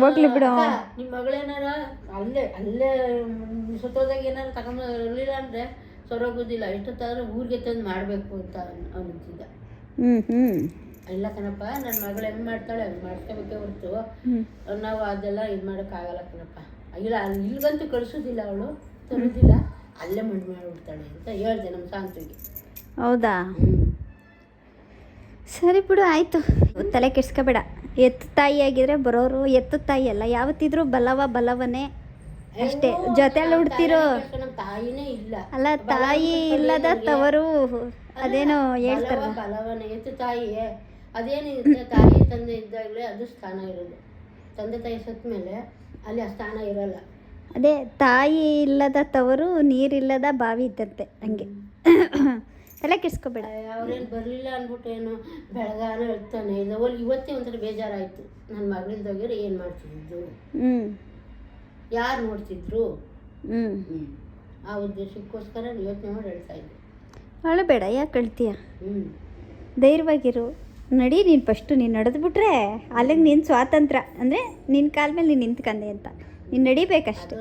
ಹೋಗ್ಲಿ ಬಿಡು. ಅಕ್ಕ, ನಿಮ್ ಮಗಳೇನಾರ ಅಲ್ಲೇ ಅಲ್ಲೇ ಸುತ್ತೋದಾಗ ಏನಾರ ತಗೊಂಡ್ ಇರಲಿಲ್ಲ ಅಂದ್ರೆ ಸೊರಗೋದಿಲ್ಲ ಎಷ್ಟೊತ್ತಾದ್ರೆ ಊರಿಗೆ ತಂದು ಮಾಡಬೇಕು ಅಂತ ಹ್ಞೂ ಹ್ಞೂ ಇಲ್ಲ ಕಣಪ್ಪ ನನ್ನ ಮಗಳು ಹೆಂಗೆ ಮಾಡ್ತಾಳೆ ಹಂಗೆ ಮಾಡ್ಕೋಬೇಕೆ ಹೊರ್ತು. ನಾವು ಅದೆಲ್ಲ ಇದು ಮಾಡೋಕ್ಕಾಗಲ್ಲ ಕಣಪ್ಪ. ಇಲ್ಲ ಇಲ್ಗಂತೂ ಕಳಿಸೋದಿಲ್ಲ ಅವಳು ತರೋದಿಲ್ಲ. ಅಲ್ಲೇ ಮಣ್ಣು ಮಾಡಿಬಿಡ್ತಾಳೆ ಅಂತ ಹೇಳ್ದೆ ನಮ್ಮ ಸಾಂತ್ವಿಗೆ. ಹೌದಾ? ಸರಿ ಬಿಡು ಆಯಿತು. ತಲೆ ಕೆಡ್ಸ್ಕೊಬೇಡ. ಎತ್ತು ತಾಯಿ ಆಗಿದ್ರೆ ಬರೋರು ಎತ್ತು ತಾಯಿ ಅಲ್ಲ. ಯಾವತ್ತಿದ್ರು ಬಲವ ಬಲವನೇ ಅಷ್ಟೇ. ಜೊತೆಲಿ ಹುಡ್ತಿರೋ ನಮ್ಮ ತಾಯಿನೇ ಇಲ್ಲ. ಅಲ್ಲ ತಾಯಿ ಇಲ್ಲದ ತವರು ಅದೇನೋ ಹೇಳ್ತಾರ ಬಲವನೇ. ಎತ್ತು ತಾಯಿಯೇ. ಅದೇನಿರುತ್ತೆ ತಾಯಿ ತಂದೆ ಇದ್ದಾಗಲೇ ಅದು ಸ್ಥಾನ ಇರೋದು. ತಂದೆ ತಾಯಿ ಸತ್ತ ಮೇಲೆ ಅಲ್ಲಿ ಆ ಸ್ಥಾನ ಇರಲ್ಲ. ಅದೇ ತಾಯಿ ಇಲ್ಲದ ತವರು ನೀರಿಲ್ಲದ ಬಾವಿ ಇದ್ದಂತೆ ಹಂಗೆ. ತಲೆ ಕೆಡ್ಸ್ಕೊಬೇಡ. ಅವ್ರೇನು ಬರಲಿಲ್ಲ ಅಂದ್ಬಿಟ್ಟು ಏನು ಬೆಳಗಾನ ಹೇಳ್ತಾನೆ ಇಲ್ಲ ಒಲ್ ಇವತ್ತೇ ಒಂಥರ ಬೇಜಾರಾಯಿತು. ನನ್ನ ಮಗಳಿಲ್ದೋಗ್ಯಾರ ಏನು ಮಾಡ್ತಿದ್ದು ಹ್ಞೂ ಯಾರು ನೋಡ್ತಿದ್ರು? ಹ್ಞೂ ಆ ಉದ್ದೇಶಕ್ಕೋಸ್ಕರ ಯೋಚನೆ ಮಾಡಿ ಹೇಳ್ತಾ ಇದ್ದೆ. ಅಳಬೇಡ ಯಾಕೆ ಅಳ್ತೀಯ? ಹ್ಞೂ ಧೈರ್ಯವಾಗಿರು. ನಡಿ ನೀನು ಫಸ್ಟು ನೀನು ನಡೆದ್ಬಿಟ್ರೆ ಅಲ್ಲಿಗೆ ನೀನು ಸ್ವಾತಂತ್ರ್ಯ. ಅಂದರೆ ನಿನ್ನ ಕಾಲ ಮೇಲೆ ನೀನು ನಿಂತ್ಕಂದೆ ಅಂತ. ನೀನು ನಡಿಬೇಕಷ್ಟೆ.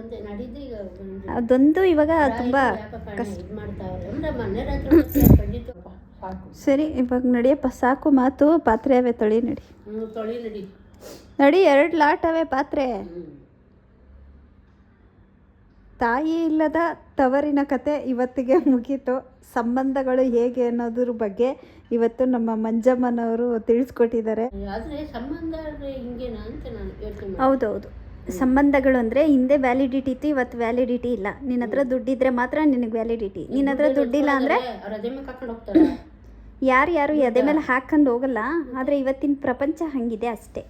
ಅದೊಂದೇ ಇವಾಗ ತುಂಬ ಕಷ್ಟ. ಸರಿ ಇವಾಗ ನಡಿಯಪ್ಪ ಸಾಕು ಮಾತು ಪಾತ್ರೆ ಅವೇ ತೊಳಿ ನಡಿ. ನಡಿ. ಎರಡು ಲಾಟ್ ಅವೇ ಪಾತ್ರೆ. ತಾಯಿ ಇಲ್ಲದ ತವರಿನ ಕತೆ ಇವತ್ತಿಗೆ ಮುಗೀತು. ಸಂಬಂಧಗಳು ಹೇಗೆ ಅನ್ನೋದ್ರ ಬಗ್ಗೆ ಇವತ್ತು ನಮ್ಮ ಮಂಜಮ್ಮನವರು ತಿಳಿಸ್ಕೊಟ್ಟಿದ್ದಾರೆ. ಹೌದೌದು. ಸಂಬಂಧಗಳು ಅಂದರೆ ಹಿಂದೆ ವ್ಯಾಲಿಡಿಟಿ ಇತ್ತು ಇವತ್ತು ವ್ಯಾಲಿಡಿಟಿ ಇಲ್ಲ. ನಿನ್ನ ಹತ್ರ ದುಡ್ಡಿದ್ರೆ ಮಾತ್ರ ನಿನಗೆ ವ್ಯಾಲಿಡಿಟಿ. ನಿನ್ನ ಹತ್ರ ದುಡ್ಡಿಲ್ಲ ಅಂದರೆ ಯಾರು ಯಾರು ಎದೆ ಮೇಲೆ ಹಾಕೊಂಡು ಹೋಗಲ್ಲ ಆದರೆ ಇವತ್ತಿನ ಪ್ರಪಂಚ ಹಂಗಿದೆ ಅಷ್ಟೇ.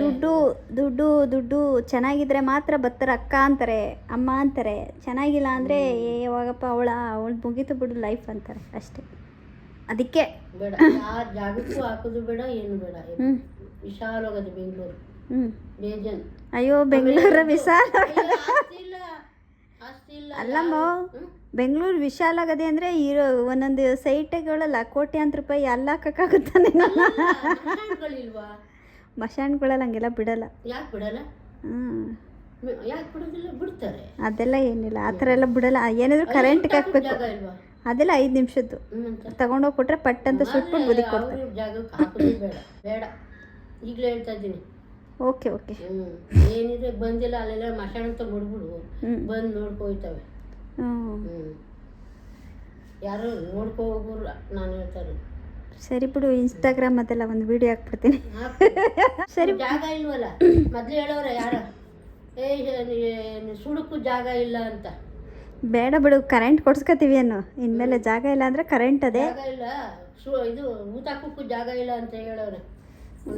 ದುಡ್ಡು ದುಡ್ಡು ದುಡ್ಡು ಚೆನ್ನಾಗಿದ್ರೆ ಮಾತ್ರ ಬರ್ತಾರೆ ಅಕ್ಕ ಅಂತಾರೆ ಅಮ್ಮ ಅಂತಾರೆ. ಚೆನ್ನಾಗಿಲ್ಲ ಅಂದರೆ ಯಾವಾಗಪ್ಪ ಅವಳ ಅವಳು ಮುಗೀತು ಬಿಡು ಲೈಫ್ ಅಂತಾರೆ ಅಷ್ಟೇ. ಅದಕ್ಕೆ ಬೇಡ ಜಾಗಕ್ಕೂ ಹಾಕೋದು ಬೇಡ ಏನು ಬೇಡ. ಬೆಂಗಳೂರು. ಅಯ್ಯೋ ಬೆಂಗಳೂರ ವಿಶಾಲ. ಅಲ್ಲಮ್ಮ ಬೆಂಗಳೂರು ವಿಶಾಲ ಆಗದೆ ಅಂದರೆ ಇರೋ ಒಂದೊಂದು ಸೈಟ್ಗಳಲ್ಲ ಕೋಟ್ಯಾಂತರ ರೂಪಾಯಿ ಎಲ್ಲ ಹಾಕಕ್ಕಾಗುತ್ತಾನೆ ಮಶಾಣ್ಗಳಲ್ಲ ಹಂಗೆಲ್ಲ ಬಿಡಲ್ಲ. ಯಾಕೆ ಬಿಡಲ್ಲ? ಅದೆಲ್ಲ ಏನಿಲ್ಲ ಆ ಥರ ಎಲ್ಲ ಬಿಡಲ್ಲ. ಏನಾದರೂ ಕರೆಂಟ್ಗೆ ಹಾಕ್ಬೇಕು. ಅದೆಲ್ಲ ಐದು ನಿಮಿಷದ್ದು. ತಗೊಂಡೋಗಿ ಕೊಟ್ರೆ ಪಟ್ ಅಂತ ಸುಟ್ಬಿಟ್ಟು ಬುದಿ ಕೊಡ್ತಾರೆ. ಬೇಡ. ಈಗಲೇ ಹೇಳ್ತಾ ಇದ್ದೀನಿ. Okay okay. ಹ್ಞೂ ಏನಿದೆ ಬಂದಿಲ್ಲ ಅಲ್ಲೆಲ್ಲ ಮಶಾಣ ಅಂತ ಬಿಡ್ಬಿಡು. ಬಂದು ನೋಡ್ಕೊಯ್ತವೆ. ಹ್ಞೂ ಯಾರು ನೋಡ್ಕೊ ಹೋಗೋರು ನಾನು ಹೇಳ್ತಾರೆ ಸರಿ ಬಿಡು ಇನ್ಸ್ಟಾಗ್ರಾಮ್ ಅದೆಲ್ಲ ಒಂದು ವಿಡಿಯೋ ಹಾಕ್ಬಿಡ್ತೀನಿ. ಸರಿ ಜಾಗ ಇಲ್ವಲ್ಲ? ಮೊದ್ಲು ಹೇಳೋರೆ ಯಾರ? ಏ ಸುಡುಕು ಜಾಗ ಇಲ್ಲ ಅಂತ. ಬೇಡ ಬಿಡು ಕರೆಂಟ್ ಕೊಡ್ಸ್ಕೊತೀವಿ ಏನು ಇನ್ಮೇಲೆ ಜಾಗ ಇಲ್ಲ ಅಂದರೆ ಕರೆಂಟ್ ಅದೇ. ಜಾಗ ಇಲ್ಲ. ಇದು ಊಟ ಹಾಕೋಕ್ಕೂ ಜಾಗ ಇಲ್ಲ ಅಂತ ಹೇಳೋರೆ.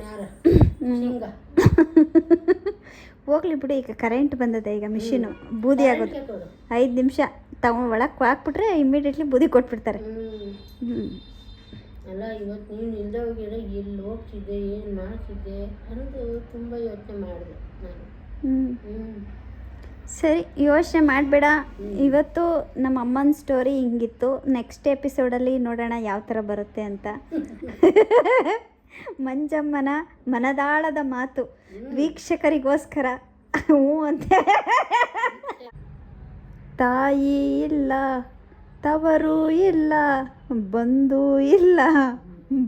ಹೋಗ್ಲಿ ಬಿಡು ಈಗ ಕರೆಂಟ್ ಬಂದದೆ ಈಗ ಮಿಷಿನು ಬೂದಿ ಆಗೋದು. ಐದು ನಿಮಿಷ ತಗೊಂಡು ಒಳಗೆ ಹಾಕ್ಬಿಟ್ರೆ ಇಮ್ಮಿಡಿಯೇಟ್ಲಿ ಬೂದಿ ಕೊಟ್ಬಿಡ್ತಾರೆ. ಹ್ಞೂ ಅಲ್ಲ ಇವತ್ತು ನೀನು ಇಲ್ಲದೆ ಹೋಗಿರೋ ಎಲ್ಲಿ ಹೋಗ್ತಿದ್ದೆ ಏನು ಮಾಡ್ತಿದ್ದೆ ಅನ್ನೋದು ತುಂಬ ಯೋಚನೆ ಮಾಡಿದೆ ನಾನು. ಹ್ಞೂ ಹ್ಞೂ ಸರಿ ಯೋಚನೆ ಮಾಡಬೇಡ. ಇವತ್ತು ನಮ್ಮ ಅಮ್ಮನ ಸ್ಟೋರಿ ಹಿಂಗಿತ್ತು. ನೆಕ್ಸ್ಟ್ ಎಪಿಸೋಡಲ್ಲಿ ನೋಡೋಣ ಯಾವ ಥರ ಬರುತ್ತೆ ಅಂತ. ಮಂಜಮ್ಮನ ಮನದಾಳದ ಮಾತು. ವೀಕ್ಷಕರಿಗೋಸ್ಕರ ಹ್ಞೂ ಅಂತ. ತಾಯಿ ಇಲ್ಲ ತವರು ಇಲ್ಲ ಬಂಧು ಇಲ್ಲ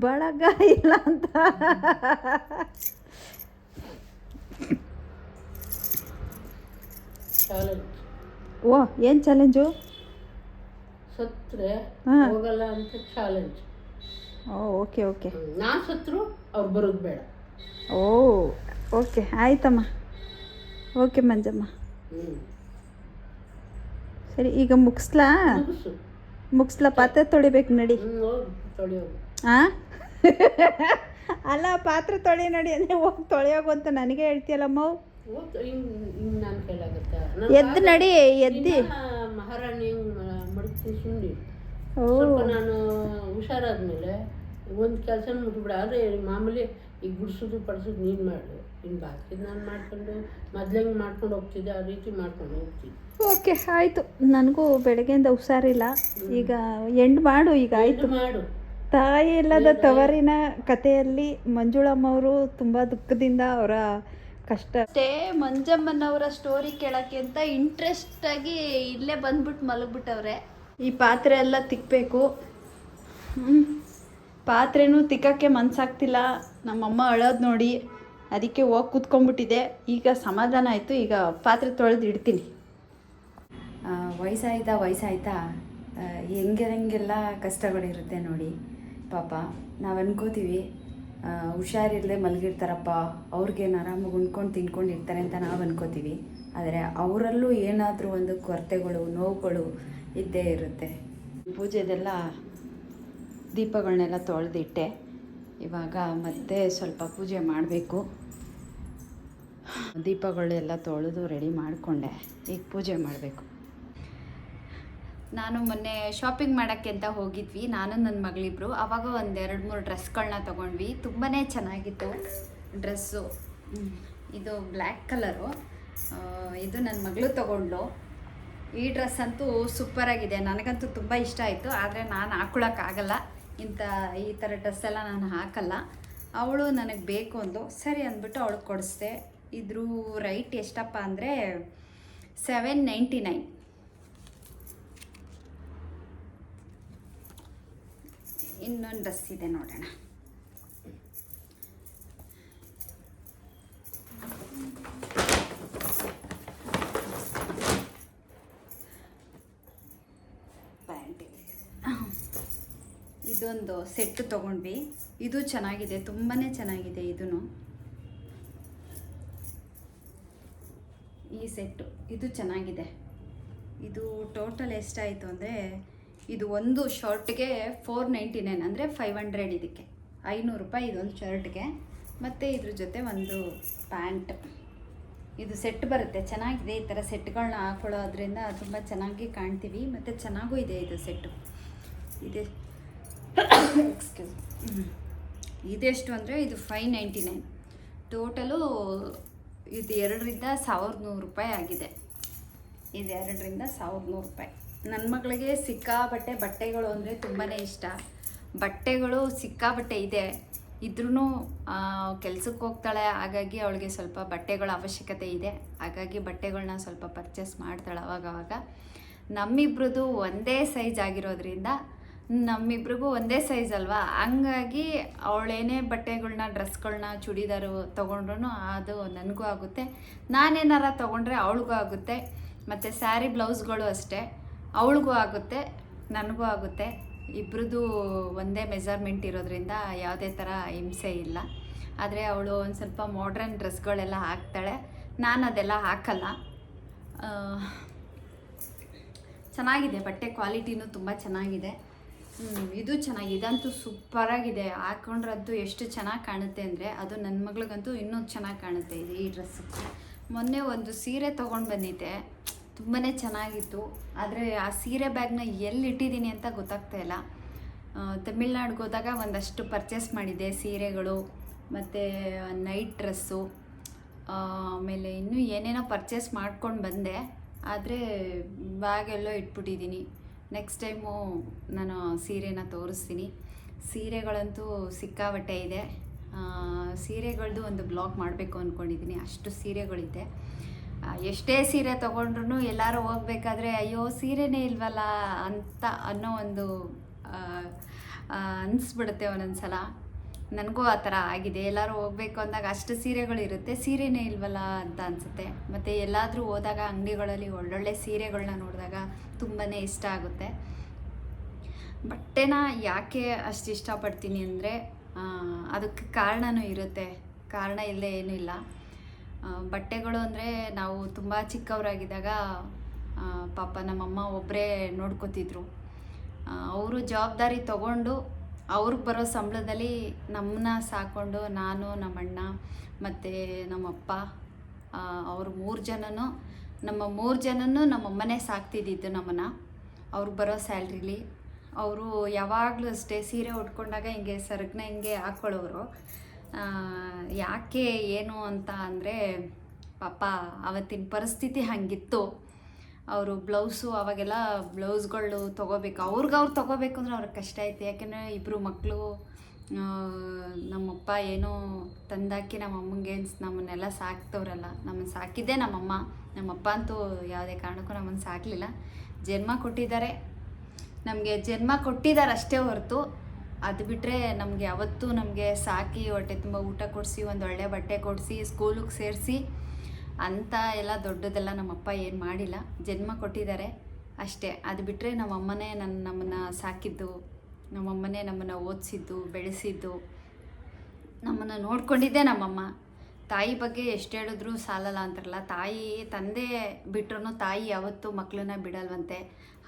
ಬಳಗ ಇಲ್ಲ ಅಂತ. ಓ ಏನು ಚಾಲೆಂಜು ಸತ್ತರೆ ಹೋಗಲ್ಲ ಅಂತ ಚಾಲೆಂಜ್ ಓ ಓಕೆ ಓಕೆ. ನಾನು ಸತ್ರು ಅವ್ರು ಬರೋದು ಬೇಡ. ಓ ಓಕೆ ಆಯ್ತಮ್ಮ. ಓಕೆ ಮಂಜಮ್ಮ. ಸರಿ ಈಗ ಮುಗಿಸ್ಲಾ? ಮುಗಿಸು. ಮುಗಿಸ್ಲಾ ಪಾತ್ರೆ ತೊಳಿಬೇಕು ನಡಿ. ಹಾಂ ಅಲ್ಲ ಪಾತ್ರೆ ತೊಳಿ ನಡಿ ಅಂದರೆ ಹೋಗಿ ತೊಳೆಯೋಗು ಅಂತ ನನಗೆ ಹೇಳ್ತೀಯಲ್ಲಮ್ಮ ಎದ್ದು ನಡಿ ಎದ್ದಿ. ಮಹಾರಾಣಿ ಸ್ವಲ್ಪ ನಾನು ಹುಷಾರಾದ್ಮೇಲೆ ಒಂದು ಕೆಲಸ ಮುಟ್ಬಿಡ ಆದರೆ ಮಾಮೂಲಿ ಈಗ ಗುಡಿಸೋದು ಪಡಿಸೋದು ನೀನು ಮಾಡು. ಇನ್ನು ಬಾಕಿ ನಾನು ಮಾಡ್ಕೊಂಡು ಮೊದ್ಲಂಗೆ ಮಾಡ್ಕೊಂಡು ಹೋಗ್ತಿದ್ದೆ ಆ ರೀತಿ ಮಾಡ್ಕೊಂಡು ಹೋಗ್ತಿದ್ದೆ. ಓಕೆ ಆಯಿತು. ನನಗೂ ಬೆಳಗ್ಗೆಯಿಂದ ಹುಷಾರಿಲ್ಲ. ಈಗ ಎಂಡ್ ಮಾಡು ಈಗ ಆಯಿತು. ಮಾಡು. ತಾಯಿ ಇಲ್ಲದ ತವರಿನ ಕಥೆಯಲ್ಲಿ ಮಂಜುಳಮ್ಮವರು ತುಂಬ ದುಃಖದಿಂದ ಅವರ ಕಷ್ಟ. ಅಷ್ಟೇ ಮಂಜಮ್ಮನವರ ಸ್ಟೋರಿ ಕೇಳೋಕ್ಕೆ ಅಂತ ಇಂಟ್ರೆಸ್ಟ್ ಆಗಿ ಇಲ್ಲೇ ಬಂದ್ಬಿಟ್ಟು ಮಲಗ್ಬಿಟ್ಟವ್ರೆ. ಈ ಪಾತ್ರೆ ಎಲ್ಲ ತಿಕ್ಕಬೇಕು ಪಾತ್ರೆನೂ ತಿಕ್ಕಕ್ಕೆ ಮನ್ಸಾಗ್ತಿಲ್ಲ. ನಮ್ಮಮ್ಮ ಅಳೋದು ನೋಡಿ. ಅದಕ್ಕೆ ಹೋಗಿ ಕೂತ್ಕೊಂಡ್ಬಿಟ್ಟಿದೆ. ಈಗ ಸಮಾಧಾನ ಆಯಿತು. ಈಗ ಪಾತ್ರೆ ತೊಳೆದು ಇಡ್ತೀನಿ. ವಯಸ್ಸಾಯ್ತಾ ವಯಸ್ಸಾಯ್ತಾ? ಹೆಂಗೆ ಹೆಂಗೆಲ್ಲ ಕಷ್ಟಗಳಿರುತ್ತೆ ನೋಡಿ. ಪಾಪ, ನಾವು ಅನ್ಕೋತೀವಿ. ಹುಷಾರಿಲ್ಲದೆ ಮಲಗಿರ್ತಾರಪ್ಪ. ಅವ್ರಿಗೇನು ಆರಾಮಾಗಿ ಉಣ್ಕೊಂಡು ತಿನ್ಕೊಂಡು ಇರ್ತಾರೆ ಅಂತ ನಾವು ಅನ್ಕೋತೀವಿ. ಆದರೆ ಅವರಲ್ಲೂ ಏನಾದರೂ ಒಂದು ಕೊರತೆಗಳು, ನೋವುಗಳು ಇದ್ದೇ ಇರುತ್ತೆ. ಪೂಜೆದೆಲ್ಲ ದೀಪಗಳನ್ನೆಲ್ಲ ತೊಳೆದಿಟ್ಟೆ. ಇವಾಗ ಮತ್ತೆ ಸ್ವಲ್ಪ ಪೂಜೆ ಮಾಡಬೇಕು. ದೀಪಗಳೆಲ್ಲ ತೊಳೆದು ರೆಡಿ ಮಾಡಿಕೊಂಡೆ. ಈಗ ಪೂಜೆ ಮಾಡಬೇಕು. ನಾನು ಮೊನ್ನೆ ಶಾಪಿಂಗ್ ಮಾಡೋಕ್ಕೆ ಅಂತ ಹೋಗಿದ್ವಿ. ನಾನು ನನ್ನ ಮಗಳಿಬ್ರು. ಆವಾಗ ಒಂದು ಎರಡು ಮೂರು ಡ್ರೆಸ್ಗಳನ್ನ ತೊಗೊಂಡ್ವಿ. ತುಂಬಾ ಚೆನ್ನಾಗಿತ್ತು ಡ್ರೆಸ್ಸು. ಇದು ಬ್ಲ್ಯಾಕ್ ಕಲರು. ಇದು ನನ್ನ ಮಗಳು ತೊಗೊಂಡ್ಲು ಈ ಡ್ರೆಸ್ ಅಂತೂ ಸೂಪರಾಗಿದೆ ನನಗಂತೂ ತುಂಬ ಇಷ್ಟ ಆಯಿತು. ಆದರೆ ನಾನು ಹಾಕ್ಕೊಳಕ್ಕಾಗಲ್ಲ ಇಂಥ, ಈ ಥರ ಡ್ರೆಸ್ ಎಲ್ಲ ನಾನು ಹಾಕಲ್ಲ. ಅವಳು ನನಗೆ ಬೇಕು ಅಂದು ಸರಿ ಅಂದ್ಬಿಟ್ಟು ಅವಳು ಕೊಡಿಸ್ದೆ. ಇದ್ರ ರೈಟ್ ಎಷ್ಟಪ್ಪ ಅಂದರೆ ಸೆವೆನ್ ನೈಂಟಿ ನೈನ್ ಇನ್ನೊಂದು ಡ್ರೆಸ್ ಇದೆ ನೋಡೋಣ. ಪ್ಯಾಂಟ್. ಇದೊಂದು ಸೆಟ್ ತೊಗೊಂಡ್ವಿ. ಇದು ಚೆನ್ನಾಗಿದೆ ತುಂಬಾ ಚೆನ್ನಾಗಿದೆ ಇದೂ ಈ ಸೆಟ್ಟು, ಇದು ಚೆನ್ನಾಗಿದೆ. ಇದು ಟೋಟಲ್ ಎಷ್ಟಾಯಿತು ಅಂದರೆ, ಇದು ಒಂದು ಶರ್ಟ್ಗೆ ಫೋರ್ ನೈಂಟಿ ನೈನ್, ಅಂದರೆ ಫೈವ್ ಹಂಡ್ರೆಡ್ ಇದಕ್ಕೆ. ಐನೂರು ರೂಪಾಯಿ ಇದೊಂದು ಶರ್ಟ್ಗೆ. ಮತ್ತು ಇದ್ರ ಜೊತೆ ಒಂದು ಪ್ಯಾಂಟ್. ಇದು ಸೆಟ್ ಬರುತ್ತೆ, ಚೆನ್ನಾಗಿದೆ, ಈ ಥರ ಸೆಟ್ಗಳನ್ನ ಹಾಕೊಳ್ಳೋದ್ರಿಂದ ತುಂಬ ಚೆನ್ನಾಗಿ ಕಾಣ್ತೀವಿ, ಮತ್ತು ಚೆನ್ನಾಗೂ ಇದೆ ಇದು ಸೆಟ್ಟು. ಇದೆ. ಎಕ್ಸ್ಕ್ಯೂಸ್ ಇದೆಷ್ಟು ಅಂದರೆ ಇದು ಫೈವ್ ನೈಂಟಿ ನೈನ್ ಟೋಟಲು ಇದು ಎರಡರಿಂದ ಸಾವಿರದ ನೂರು ರೂಪಾಯಿ ಆಗಿದೆ. ಇದು ಎರಡರಿಂದ ಸಾವಿರದ ನೂರು ರೂಪಾಯಿ. ನನ್ನ ಮಗಳಿಗೆ ಸಿಕ್ಕಾಬಟ್ಟೆ ಬಟ್ಟೆಗಳು ಅಂದರೆ ತುಂಬಾ ಇಷ್ಟ. ಬಟ್ಟೆಗಳು ಸಿಕ್ಕಾಬಟ್ಟೆ ಇದೆ. ಇದ್ರೂ ಕೆಲ್ಸಕ್ಕೆ ಹೋಗ್ತಾಳೆ, ಹಾಗಾಗಿ ಅವಳಿಗೆ ಸ್ವಲ್ಪ ಬಟ್ಟೆಗಳ ಅವಶ್ಯಕತೆ ಇದೆ. ಹಾಗಾಗಿ ಬಟ್ಟೆಗಳನ್ನ ಸ್ವಲ್ಪ ಪರ್ಚೇಸ್ ಮಾಡ್ತಾಳೆ ಅವಾಗವಾಗ. ನಮ್ಮಿಬ್ರದ್ದು ಒಂದೇ ಸೈಜ್ ಆಗಿರೋದ್ರಿಂದ, ನಮ್ಮಿಬ್ರಿಗೂ ಒಂದೇ ಸೈಜ್ ಅಲ್ವಾ? ಹಂಗಾಗಿ ಅವಳೇನೇ ಬಟ್ಟೆಗಳನ್ನ ಡ್ರೆಸ್ಗಳನ್ನ ಚೂಡಿದಾರು ತೊಗೊಂಡ್ರು ಅದು ನನಗೂ ಆಗುತ್ತೆ. ನಾನೇನಾರ ತೊಗೊಂಡ್ರೆ ಅವಳಿಗೂ ಆಗುತ್ತೆ. ಮತ್ತು ಸ್ಯಾರಿ ಬ್ಲೌಸ್ಗಳು ಅಷ್ಟೇ. ಅವಳಿಗೂ ಆಗುತ್ತೆ, ನನಗೂ ಆಗುತ್ತೆ. ಇಬ್ರದ್ದು ಒಂದೇ ಮೆಜರ್ಮೆಂಟ್ ಇರೋದ್ರಿಂದ ಯಾವುದೇ ಥರ ಹಿಂಸೆ ಇಲ್ಲ. ಆದರೆ ಅವಳು ಒಂದು ಸ್ವಲ್ಪ ಮಾಡ್ರನ್ ಡ್ರೆಸ್ಗಳೆಲ್ಲ ಹಾಕ್ತಾಳೆ. ನಾನು ಅದೆಲ್ಲ ಹಾಕಲ್ಲ. ಚೆನ್ನಾಗಿದೆ, ಬಟ್ಟೆ ಕ್ವಾಲಿಟಿನೂ ತುಂಬ ಚೆನ್ನಾಗಿದೆ. ಇದು ಚೆನ್ನಾಗಿದೆ ಇದಂತೂ ಸೂಪರಾಗಿದೆ. ಹಾಕೊಂಡ್ರದ್ದು ಎಷ್ಟು ಚೆನ್ನಾಗಿ ಕಾಣುತ್ತೆ ಅಂದರೆ ಅದು ನನ್ನ ಮಗಳಿಗಂತೂ ಇನ್ನೂ ಚೆನ್ನಾಗಿ ಕಾಣುತ್ತೆ ಇದು ಈ ಡ್ರೆಸ್ಸು. ಮೊನ್ನೆ ಒಂದು ಸೀರೆ ತೊಗೊಂಡು ಬಂದಿದ್ದೆ. ತುಂಬಾ ಚೆನ್ನಾಗಿತ್ತು. ಆದರೆ ಆ ಸೀರೆ ಬ್ಯಾಗ್ನ ಎಲ್ಲಿ ಇಟ್ಟಿದ್ದೀನಿ ಅಂತ ಗೊತ್ತಾಗ್ತಾ ಇಲ್ಲ. ತಮಿಳ್ನಾಡಿಗೆ ಹೋದಾಗ ಒಂದಷ್ಟು ಪರ್ಚೇಸ್ ಮಾಡಿದ್ದೆ ಸೀರೆಗಳು, ಮತ್ತು ನೈಟ್ ಡ್ರೆಸ್ಸು ಆಮೇಲೆ ಇನ್ನೂ ಏನೇನೋ ಪರ್ಚೇಸ್ ಮಾಡ್ಕೊಂಡು ಬಂದೆ. ಆದರೆ ಬ್ಯಾಗೆಲ್ಲೋ ಇಟ್ಬಿಟ್ಟಿದ್ದೀನಿ. ನೆಕ್ಸ್ಟ್ ಟೈಮು ನಾನು ಸೀರೆನ ತೋರಿಸ್ತೀನಿ. ಸೀರೆಗಳಂತೂ ಸಿಕ್ಕಾಬಟ್ಟೆ ಇದೆ. ಸೀರೆಗಳದ್ದು ಒಂದು ಬ್ಲಾಗ್ ಮಾಡಬೇಕು ಅಂದ್ಕೊಂಡಿದ್ದೀನಿ ಅಷ್ಟು ಸೀರೆಗಳಿದೆ. ಎಷ್ಟೇ ಸೀರೆ ತೊಗೊಂಡ್ರು ಎಲ್ಲರೂ ಹೋಗ್ಬೇಕಾದ್ರೆ, ಅಯ್ಯೋ, ಸೀರೆನೇ ಇಲ್ವಲ್ಲ ಅಂತ ಅನ್ನೋ ಒಂದು ಅನಿಸ್ಬಿಡುತ್ತೆ ಒಂದೊಂದು ಸಲ ನನಗೂ ಆ ಥರ ಆಗಿದೆ. ಎಲ್ಲರೂ ಹೋಗ್ಬೇಕು ಅಂದಾಗ ಅಷ್ಟು ಸೀರೆಗಳಿರುತ್ತೆ ಸೀರೆನೇ ಇಲ್ವಲ್ಲ ಅಂತ ಅನಿಸುತ್ತೆ. ಮತ್ತು ಎಲ್ಲಾದರೂ ಹೋದಾಗ ಅಂಗಡಿಗಳಲ್ಲಿ ಒಳ್ಳೊಳ್ಳೆ ಸೀರೆಗಳನ್ನ ನೋಡಿದಾಗ ತುಂಬಾ ಇಷ್ಟ ಆಗುತ್ತೆ. ಬಟ್ಟೆನ ಯಾಕೆ ಅಷ್ಟು ಇಷ್ಟಪಡ್ತೀನಿ ಅಂದರೆ ಅದಕ್ಕೆ ಕಾರಣವೂ ಇರುತ್ತೆ. ಕಾರಣ ಇಲ್ಲದೆ ಏನೂ ಇಲ್ಲ. ಬಟ್ಟೆಗಳು ಅಂದರೆ ನಾವು ತುಂಬ ಚಿಕ್ಕವರಾಗಿದ್ದಾಗ ಪಾಪ ನಮ್ಮಮ್ಮ ಒಬ್ಬರೇ ನೋಡ್ಕೋತಿದ್ರು. ಅವರು ಜವಾಬ್ದಾರಿ ತಗೊಂಡು ಅವ್ರಿಗೆ ಬರೋ ಸಂಬಳದಲ್ಲಿ ನಮ್ಮನ್ನ ಸಾಕೊಂಡು ನಾನು, ನಮ್ಮಣ್ಣ ಮತ್ತು ನಮ್ಮಪ್ಪ ಅವ್ರ ಮೂರು ಜನನೂ, ನಮ್ಮ ಮೂರು ಜನನೂ ನಮ್ಮಮ್ಮನೇ ಸಾಕ್ತಿದ್ದಿದ್ದು ನಮ್ಮನ್ನು. ಅವ್ರಿಗೆ ಬರೋ ಸ್ಯಾಲ್ರಿಲಿ. ಅವರು ಯಾವಾಗಲೂ ಅಷ್ಟೇ ಸೀರೆ ಉಟ್ಕೊಂಡಾಗ ಹಿಂಗೆ ಸರಗನ್ನ ಹಿಂಗೆ ಹಾಕ್ಕೊಳ್ಳೋರು ಯಾಕೆ ಏನು ಅಂತ ಅಂದರೆ, ಪಾಪ ಅವತ್ತಿನ ಪರಿಸ್ಥಿತಿ ಹಾಗಿತ್ತು. ಅವರು ಬ್ಲೌಸು, ಅವಾಗೆಲ್ಲ ಬ್ಲೌಸ್ಗಳು ತೊಗೋಬೇಕು. ಅವ್ರಿಗೆ ಅವ್ರು ತೊಗೋಬೇಕು ಅಂದ್ರೆ ಅವ್ರಿಗೆ ಕಷ್ಟ ಐತೆ. ಯಾಕೆಂದರೆ ಇಬ್ಬರು ಮಕ್ಕಳು ನಮ್ಮಪ್ಪ ಏನೋ ತಂದಾಕಿ ನಮ್ಮ ಅಮ್ಮಂಗೆ ನಮ್ಮನ್ನೆಲ್ಲ ಸಾಕ್ತವ್ರಲ್ಲ. ನಮ್ಮನ್ನು ಸಾಕಿದ್ದೆ ನಮ್ಮಮ್ಮ. ನಮ್ಮಪ್ಪ ಅಂತೂ ಯಾವುದೇ ಕಾರಣಕ್ಕೂ ನಮ್ಮನ್ನು ಸಾಕಲಿಲ್ಲ. ಜನ್ಮ ಕೊಟ್ಟಿದ್ದಾರೆ. ನಮಗೆ ಜನ್ಮ ಕೊಟ್ಟಿದ್ದಾರೆ ಅಷ್ಟೇ ಹೊರತು. ಅದು ಬಿಟ್ಟರೆ ನಮಗೆ ಯಾವತ್ತೂ ನಮಗೆ ಸಾಕಿ ಹೊಟ್ಟೆ ತುಂಬ ಊಟ ಕೊಡಿಸಿ, ಒಂದು ಒಳ್ಳೆ ಬಟ್ಟೆ ಕೊಡಿಸಿ, ಸ್ಕೂಲಿಗೆ ಸೇರಿಸಿ ಅಂಥ ಎಲ್ಲ ದೊಡ್ಡದೆಲ್ಲ ನಮ್ಮಪ್ಪ ಏನು ಮಾಡಿಲ್ಲ. ಜನ್ಮ ಕೊಟ್ಟಿದ್ದಾರೆ ಅಷ್ಟೇ. ಅದು ಬಿಟ್ಟರೆ ನಮ್ಮಮ್ಮನೇ ನನ್ನ ನಮ್ಮನ್ನು ಸಾಕಿದ್ದು, ನಮ್ಮಮ್ಮನೇ ನಮ್ಮನ್ನು ಓದಿಸಿದ್ದು, ಬೆಳೆಸಿದ್ದು. ನಮ್ಮನ್ನು ನೋಡ್ಕೊಂಡಿದ್ದೆ ನಮ್ಮಮ್ಮ. ತಾಯಿ ಬಗ್ಗೆ ಎಷ್ಟು ಹೇಳಿದ್ರು ಸಾಲಲ್ಲ ಅಂತಾರಲ್ಲ. ತಾಯಿ ತಂದೆ ಬಿಟ್ರೂ ತಾಯಿ ಯಾವತ್ತೂ ಮಕ್ಕಳನ್ನ ಬಿಡಲ್ವಂತೆ.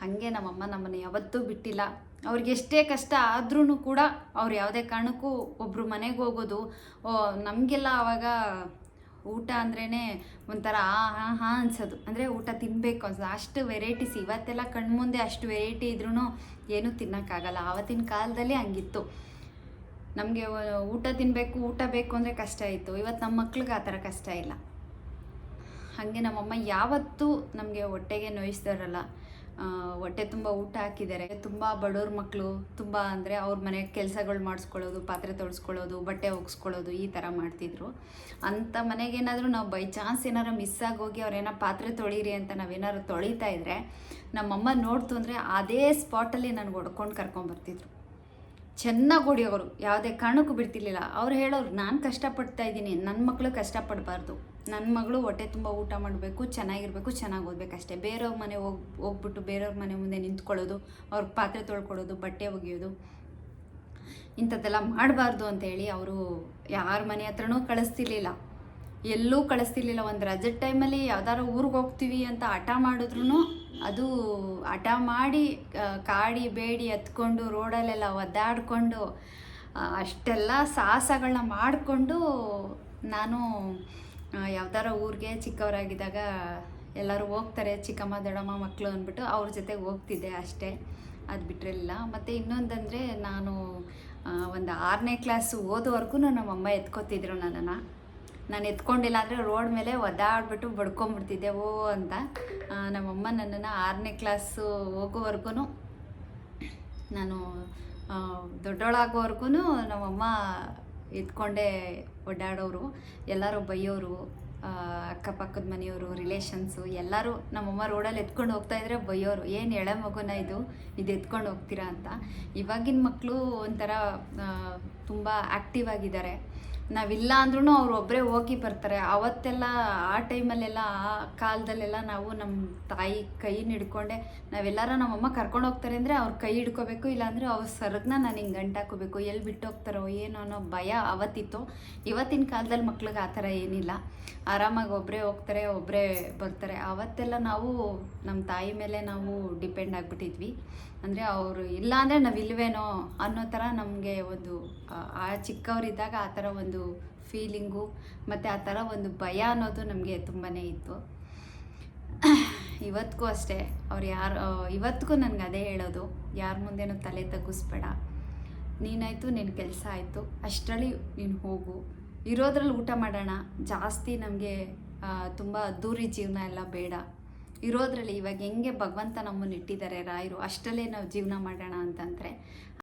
ಹಾಗೆ ನಮ್ಮಮ್ಮ ನಮ್ಮನ್ನು ಯಾವತ್ತೂ ಬಿಟ್ಟಿಲ್ಲ. ಅವ್ರಿಗೆ ಎಷ್ಟೇ ಕಷ್ಟ ಆದ್ರೂ ಕೂಡ ಅವ್ರು ಯಾವುದೇ ಕಾರಣಕ್ಕೂ ಒಬ್ಬರು ಮನೆಗೆ ಹೋಗೋದು ನಮಗೆಲ್ಲ ಆವಾಗ ಊಟ ಅಂದ್ರೇ ಒಂಥರ ಆ ಹಾ ಹಾಂ ಅನ್ಸೋದು. ಅಂದರೆ ಊಟ ತಿನ್ನಬೇಕು ಅನ್ಸೋದು. ಅಷ್ಟು ವೆರೈಟೀಸ್ ಇವತ್ತೆಲ್ಲ ಕಣ್ಮುಂದೆ ಅಷ್ಟು ವೆರೈಟಿ ಇದ್ರೂ ಏನೂ ತಿನ್ನೋಕ್ಕಾಗಲ್ಲ. ಆವತ್ತಿನ ಕಾಲದಲ್ಲಿ ಹಂಗಿತ್ತು. ನಮಗೆ ಊಟ ತಿನ್ನಬೇಕು ಊಟ ಬೇಕು ಅಂದರೆ ಕಷ್ಟ ಇತ್ತು. ಇವತ್ತು ನಮ್ಮ ಮಕ್ಳಿಗೆ ಆ ಥರ ಕಷ್ಟ ಇಲ್ಲ. ಹಾಗೆ ನಮ್ಮಮ್ಮ ಯಾವತ್ತೂ ನಮಗೆ ಹೊಟ್ಟೆಗೆ ನೋಯಿಸ್ತಾರಲ್ಲ ಹೊಟ್ಟೆ ತುಂಬ ಊಟ ಹಾಕಿದ್ದಾರೆ. ತುಂಬ ಬಡವ್ರ ಮಕ್ಕಳು ತುಂಬ ಅಂದರೆ ಅವ್ರ ಮನೆ ಕೆಲಸಗಳು ಮಾಡಿಸ್ಕೊಳ್ಳೋದು, ಪಾತ್ರೆ ತೊಳ್ಸ್ಕೊಳ್ಳೋದು, ಬಟ್ಟೆ ಒಗ್ಸ್ಕೊಳ್ಳೋದು ಈ ಥರ ಮಾಡ್ತಿದ್ರು. ಅಂಥ ಮನೆಗೇನಾದರೂ ನಾವು ಬೈ ಚಾನ್ಸ್ ಏನಾರು ಮಿಸ್ ಆಗೋಗಿ ಅವ್ರೇನೋ ಪಾತ್ರೆ ತೊಳೀರಿ ಅಂತ ನಾವೇನಾದ್ರು ತೊಳಿತಾ ಇದ್ದರೆ ನಮ್ಮಮ್ಮ ನೋಡ್ತು ಅಂದರೆ ಅದೇ ಸ್ಪಾಟಲ್ಲಿ ನನಗೆ ಹೊಡ್ಕೊಂಡು ಕರ್ಕೊಂಬರ್ತಿದ್ರು ಚೆನ್ನಾಗಿ ಹೊಡಿಯೋರು ಯಾವುದೇ ಕಾರಣಕ್ಕೂ ಬಿಡ್ತಿರ್ಲಿಲ್ಲ. ಅವ್ರು ಹೇಳೋರು, ನಾನು ಕಷ್ಟಪಡ್ತಾ ಇದ್ದೀನಿ. ನನ್ನ ಮಕ್ಕಳು ಕಷ್ಟಪಡಬಾರ್ದು. ನನ್ನ ಮಗಳು ಹೊಟ್ಟೆ ತುಂಬ ಊಟ ಮಾಡಬೇಕು, ಚೆನ್ನಾಗಿರಬೇಕು, ಚೆನ್ನಾಗಿ ಓದಬೇಕಷ್ಟೇ ಬೇರೆಯವ್ರ ಮನೆ ಹೋಗಿ, ಹೋಗ್ಬಿಟ್ಟು ಬೇರೆಯವ್ರ ಮನೆ ಮುಂದೆ ನಿಂತ್ಕೊಳ್ಳೋದು, ಅವ್ರ ಪಾತ್ರೆ ತೊಳ್ಕೊಳ್ಳೋದು, ಬಟ್ಟೆ ಒಗೆಯೋದು, ಇಂಥದ್ದೆಲ್ಲ ಮಾಡಬಾರ್ದು ಅಂತೇಳಿ ಅವರು ಯಾರ ಮನೆ ಹತ್ರನೂ ಕಳಿಸ್ತಿರ್ಲಿಲ್ಲ. ಎಲ್ಲೂ ಕಳಿಸ್ತಿರ್ಲಿಲ್ಲ. ಒಂದು ರಜೆ ಟೈಮಲ್ಲಿ ಯಾವ್ದಾರು ಊರಿಗೆ ಹೋಗ್ತೀವಿ ಅಂತ ಹಠ ಮಾಡಿದ್ರು ಅದು ಹಠ ಮಾಡಿ ಕಾಡಿ ಬೇಡಿ ಎತ್ಕೊಂಡು ರೋಡಲ್ಲೆಲ್ಲ ಒದ್ದಾಡಿಕೊಂಡು ಅಷ್ಟೆಲ್ಲ ಸಾಹಸಗಳನ್ನ ಮಾಡಿಕೊಂಡು ನಾನು ಯಾವ್ದಾರ ಊರಿಗೆ ಚಿಕ್ಕವರಾಗಿದ್ದಾಗ ಎಲ್ಲರೂ ಹೋಗ್ತಾರೆ, ಚಿಕ್ಕಮ್ಮ, ದೊಡ್ಡಮ್ಮ ಮಕ್ಕಳು ಅಂದ್ಬಿಟ್ಟು ಅವ್ರ ಜೊತೆಗೆ ಹೋಗ್ತಿದ್ದೆ ಅಷ್ಟೇ. ಅದು ಬಿಟ್ಟಿರಲಿಲ್ಲ ಮತ್ತು ಇನ್ನೊಂದಂದರೆ ನಾನು ಒಂದು ಆರನೇ ಕ್ಲಾಸ್ ಓದೋವರೆಗೂ ನಮ್ಮಮ್ಮ ಎತ್ಕೋತಿದ್ರು ನನ್ನನ್ನು. ನಾನು ಎತ್ಕೊಂಡಿಲ್ಲ ಅಂದರೆ ರೋಡ್ ಮೇಲೆ ಒದ್ದಾಡ್ಬಿಟ್ಟು ಬಡ್ಕೊಂಬಿಡ್ತಿದ್ದೆ, ಓ ಅಂತ. ನಮ್ಮಮ್ಮ ನನ್ನನ್ನು ಆರನೇ ಕ್ಲಾಸು ಹೋಗೋವರೆಗೂ ನಾನು ದೊಡ್ಡೋಳಾಗೋವರೆಗೂ ನಮ್ಮಮ್ಮ ಎತ್ಕೊಂಡೇ ಒಡ್ಡಾಡೋರು ಎಲ್ಲರೂ ಬೈಯೋರು ಅಕ್ಕಪಕ್ಕದ ಮನೆಯವರು ರಿಲೇಷನ್ಸು ಎಲ್ಲರೂ ನಮ್ಮಮ್ಮ ರೋಡಲ್ಲಿ ಎತ್ಕೊಂಡು ಹೋಗ್ತಾ ಇದ್ರೆ ಬೈಯೋರು, ಏನು ಎಳೆ ಮಗುನ ಇದು ಇದು ಎತ್ಕೊಂಡು ಹೋಗ್ತೀರಾ ಅಂತ. ಇವಾಗಿನ ಮಕ್ಕಳು ಒಂಥರ ತುಂಬ ಆ್ಯಕ್ಟಿವ್ ಆಗಿದ್ದಾರೆ. ನಾವಿಲ್ಲ ಅಂದ್ರೂ ಅವ್ರು ಒಬ್ಬರೇ ಹೋಗಿ ಬರ್ತಾರೆ. ಅವತ್ತೆಲ್ಲ ಆ ಟೈಮಲ್ಲೆಲ್ಲ, ಆ ಕಾಲದಲ್ಲೆಲ್ಲ ನಾವು ನಮ್ಮ ತಾಯಿ ಕೈ ಹಿಡ್ಕೊಂಡೆ, ನಾವೆಲ್ಲರ ನಮ್ಮಮ್ಮ ಕರ್ಕೊಂಡು ಹೋಗ್ತಾರೆ ಅಂದರೆ ಅವ್ರ ಕೈ ಹಿಡ್ಕೋಬೇಕು, ಇಲ್ಲಾಂದರೆ ಅವ್ರ ಸರಗ್ನ ನಾನು ಹಿಂಗೆ ಗಂಟಾಕೋಬೇಕು ಎಲ್ಲಿ ಬಿಟ್ಟು ಹೋಗ್ತಾರೋ ಏನೋ ಅನ್ನೋ ಭಯ ಅವತ್ತಿತ್ತು. ಇವತ್ತಿನ ಕಾಲದಲ್ಲಿ ಮಕ್ಳಿಗೆ ಆ ಥರ ಏನಿಲ್ಲ. ಆರಾಮಾಗಿ ಒಬ್ಬರೇ ಹೋಗ್ತಾರೆ ಒಬ್ಬರೇ ಬರ್ತಾರೆ. ಅವತ್ತೆಲ್ಲ ನಾವು ನಮ್ಮ ತಾಯಿ ಮೇಲೆ ನಾವು ಡಿಪೆಂಡ್ ಆಗಿಬಿಟ್ಟಿದ್ವಿ. ಅಂದರೆ ಅವರು ಇಲ್ಲ ಅಂದರೆ ನಾವು ಇಲ್ವೇನೋ ಅನ್ನೋ ಥರ ನಮಗೆ ಒಂದು, ಆ- ಚಿಕ್ಕವರಿದ್ದಾಗ ಆ ಥರ ಒಂದು ಫೀಲಿಂಗು ಮತ್ತು ಆ ಥರ ಒಂದು ಭಯ ಅನ್ನೋದು ನಮಗೆ ತುಂಬಾ ಇತ್ತು. ಇವತ್ತಿಗೂ ಅಷ್ಟೇ, ಅವ್ರು ಯಾರು ಇವತ್ತಿಗೂ ನನಗೆ ಅದೇ ಹೇಳೋದು, ಯಾರ ಮುಂದೆನೂ ತಲೆ ತಗ್ಗಿಸ್ಬೇಡ. ನೀನಾಯಿತು ನಿನ್ನ ಕೆಲಸ ಆಯಿತು, ಅಷ್ಟರಲ್ಲಿ ನೀನು ಹೋಗು. ಇರೋದ್ರಲ್ಲಿ ಊಟ ಮಾಡೋಣ, ಜಾಸ್ತಿ ನಮಗೆ ತುಂಬ ಅದ್ದೂರಿ ಜೀವನ ಎಲ್ಲ ಬೇಡ. ಇರೋದ್ರಲ್ಲಿ ಇವಾಗ ಹೆಂಗೆ ಭಗವಂತ ನಮ್ಮನ್ನು ಇಟ್ಟಿದ್ದಾರೆ ರಾಯರು ಅಷ್ಟರಲ್ಲೇ ನಾವು ಜೀವನ ಮಾಡೋಣ ಅಂತಂದರೆ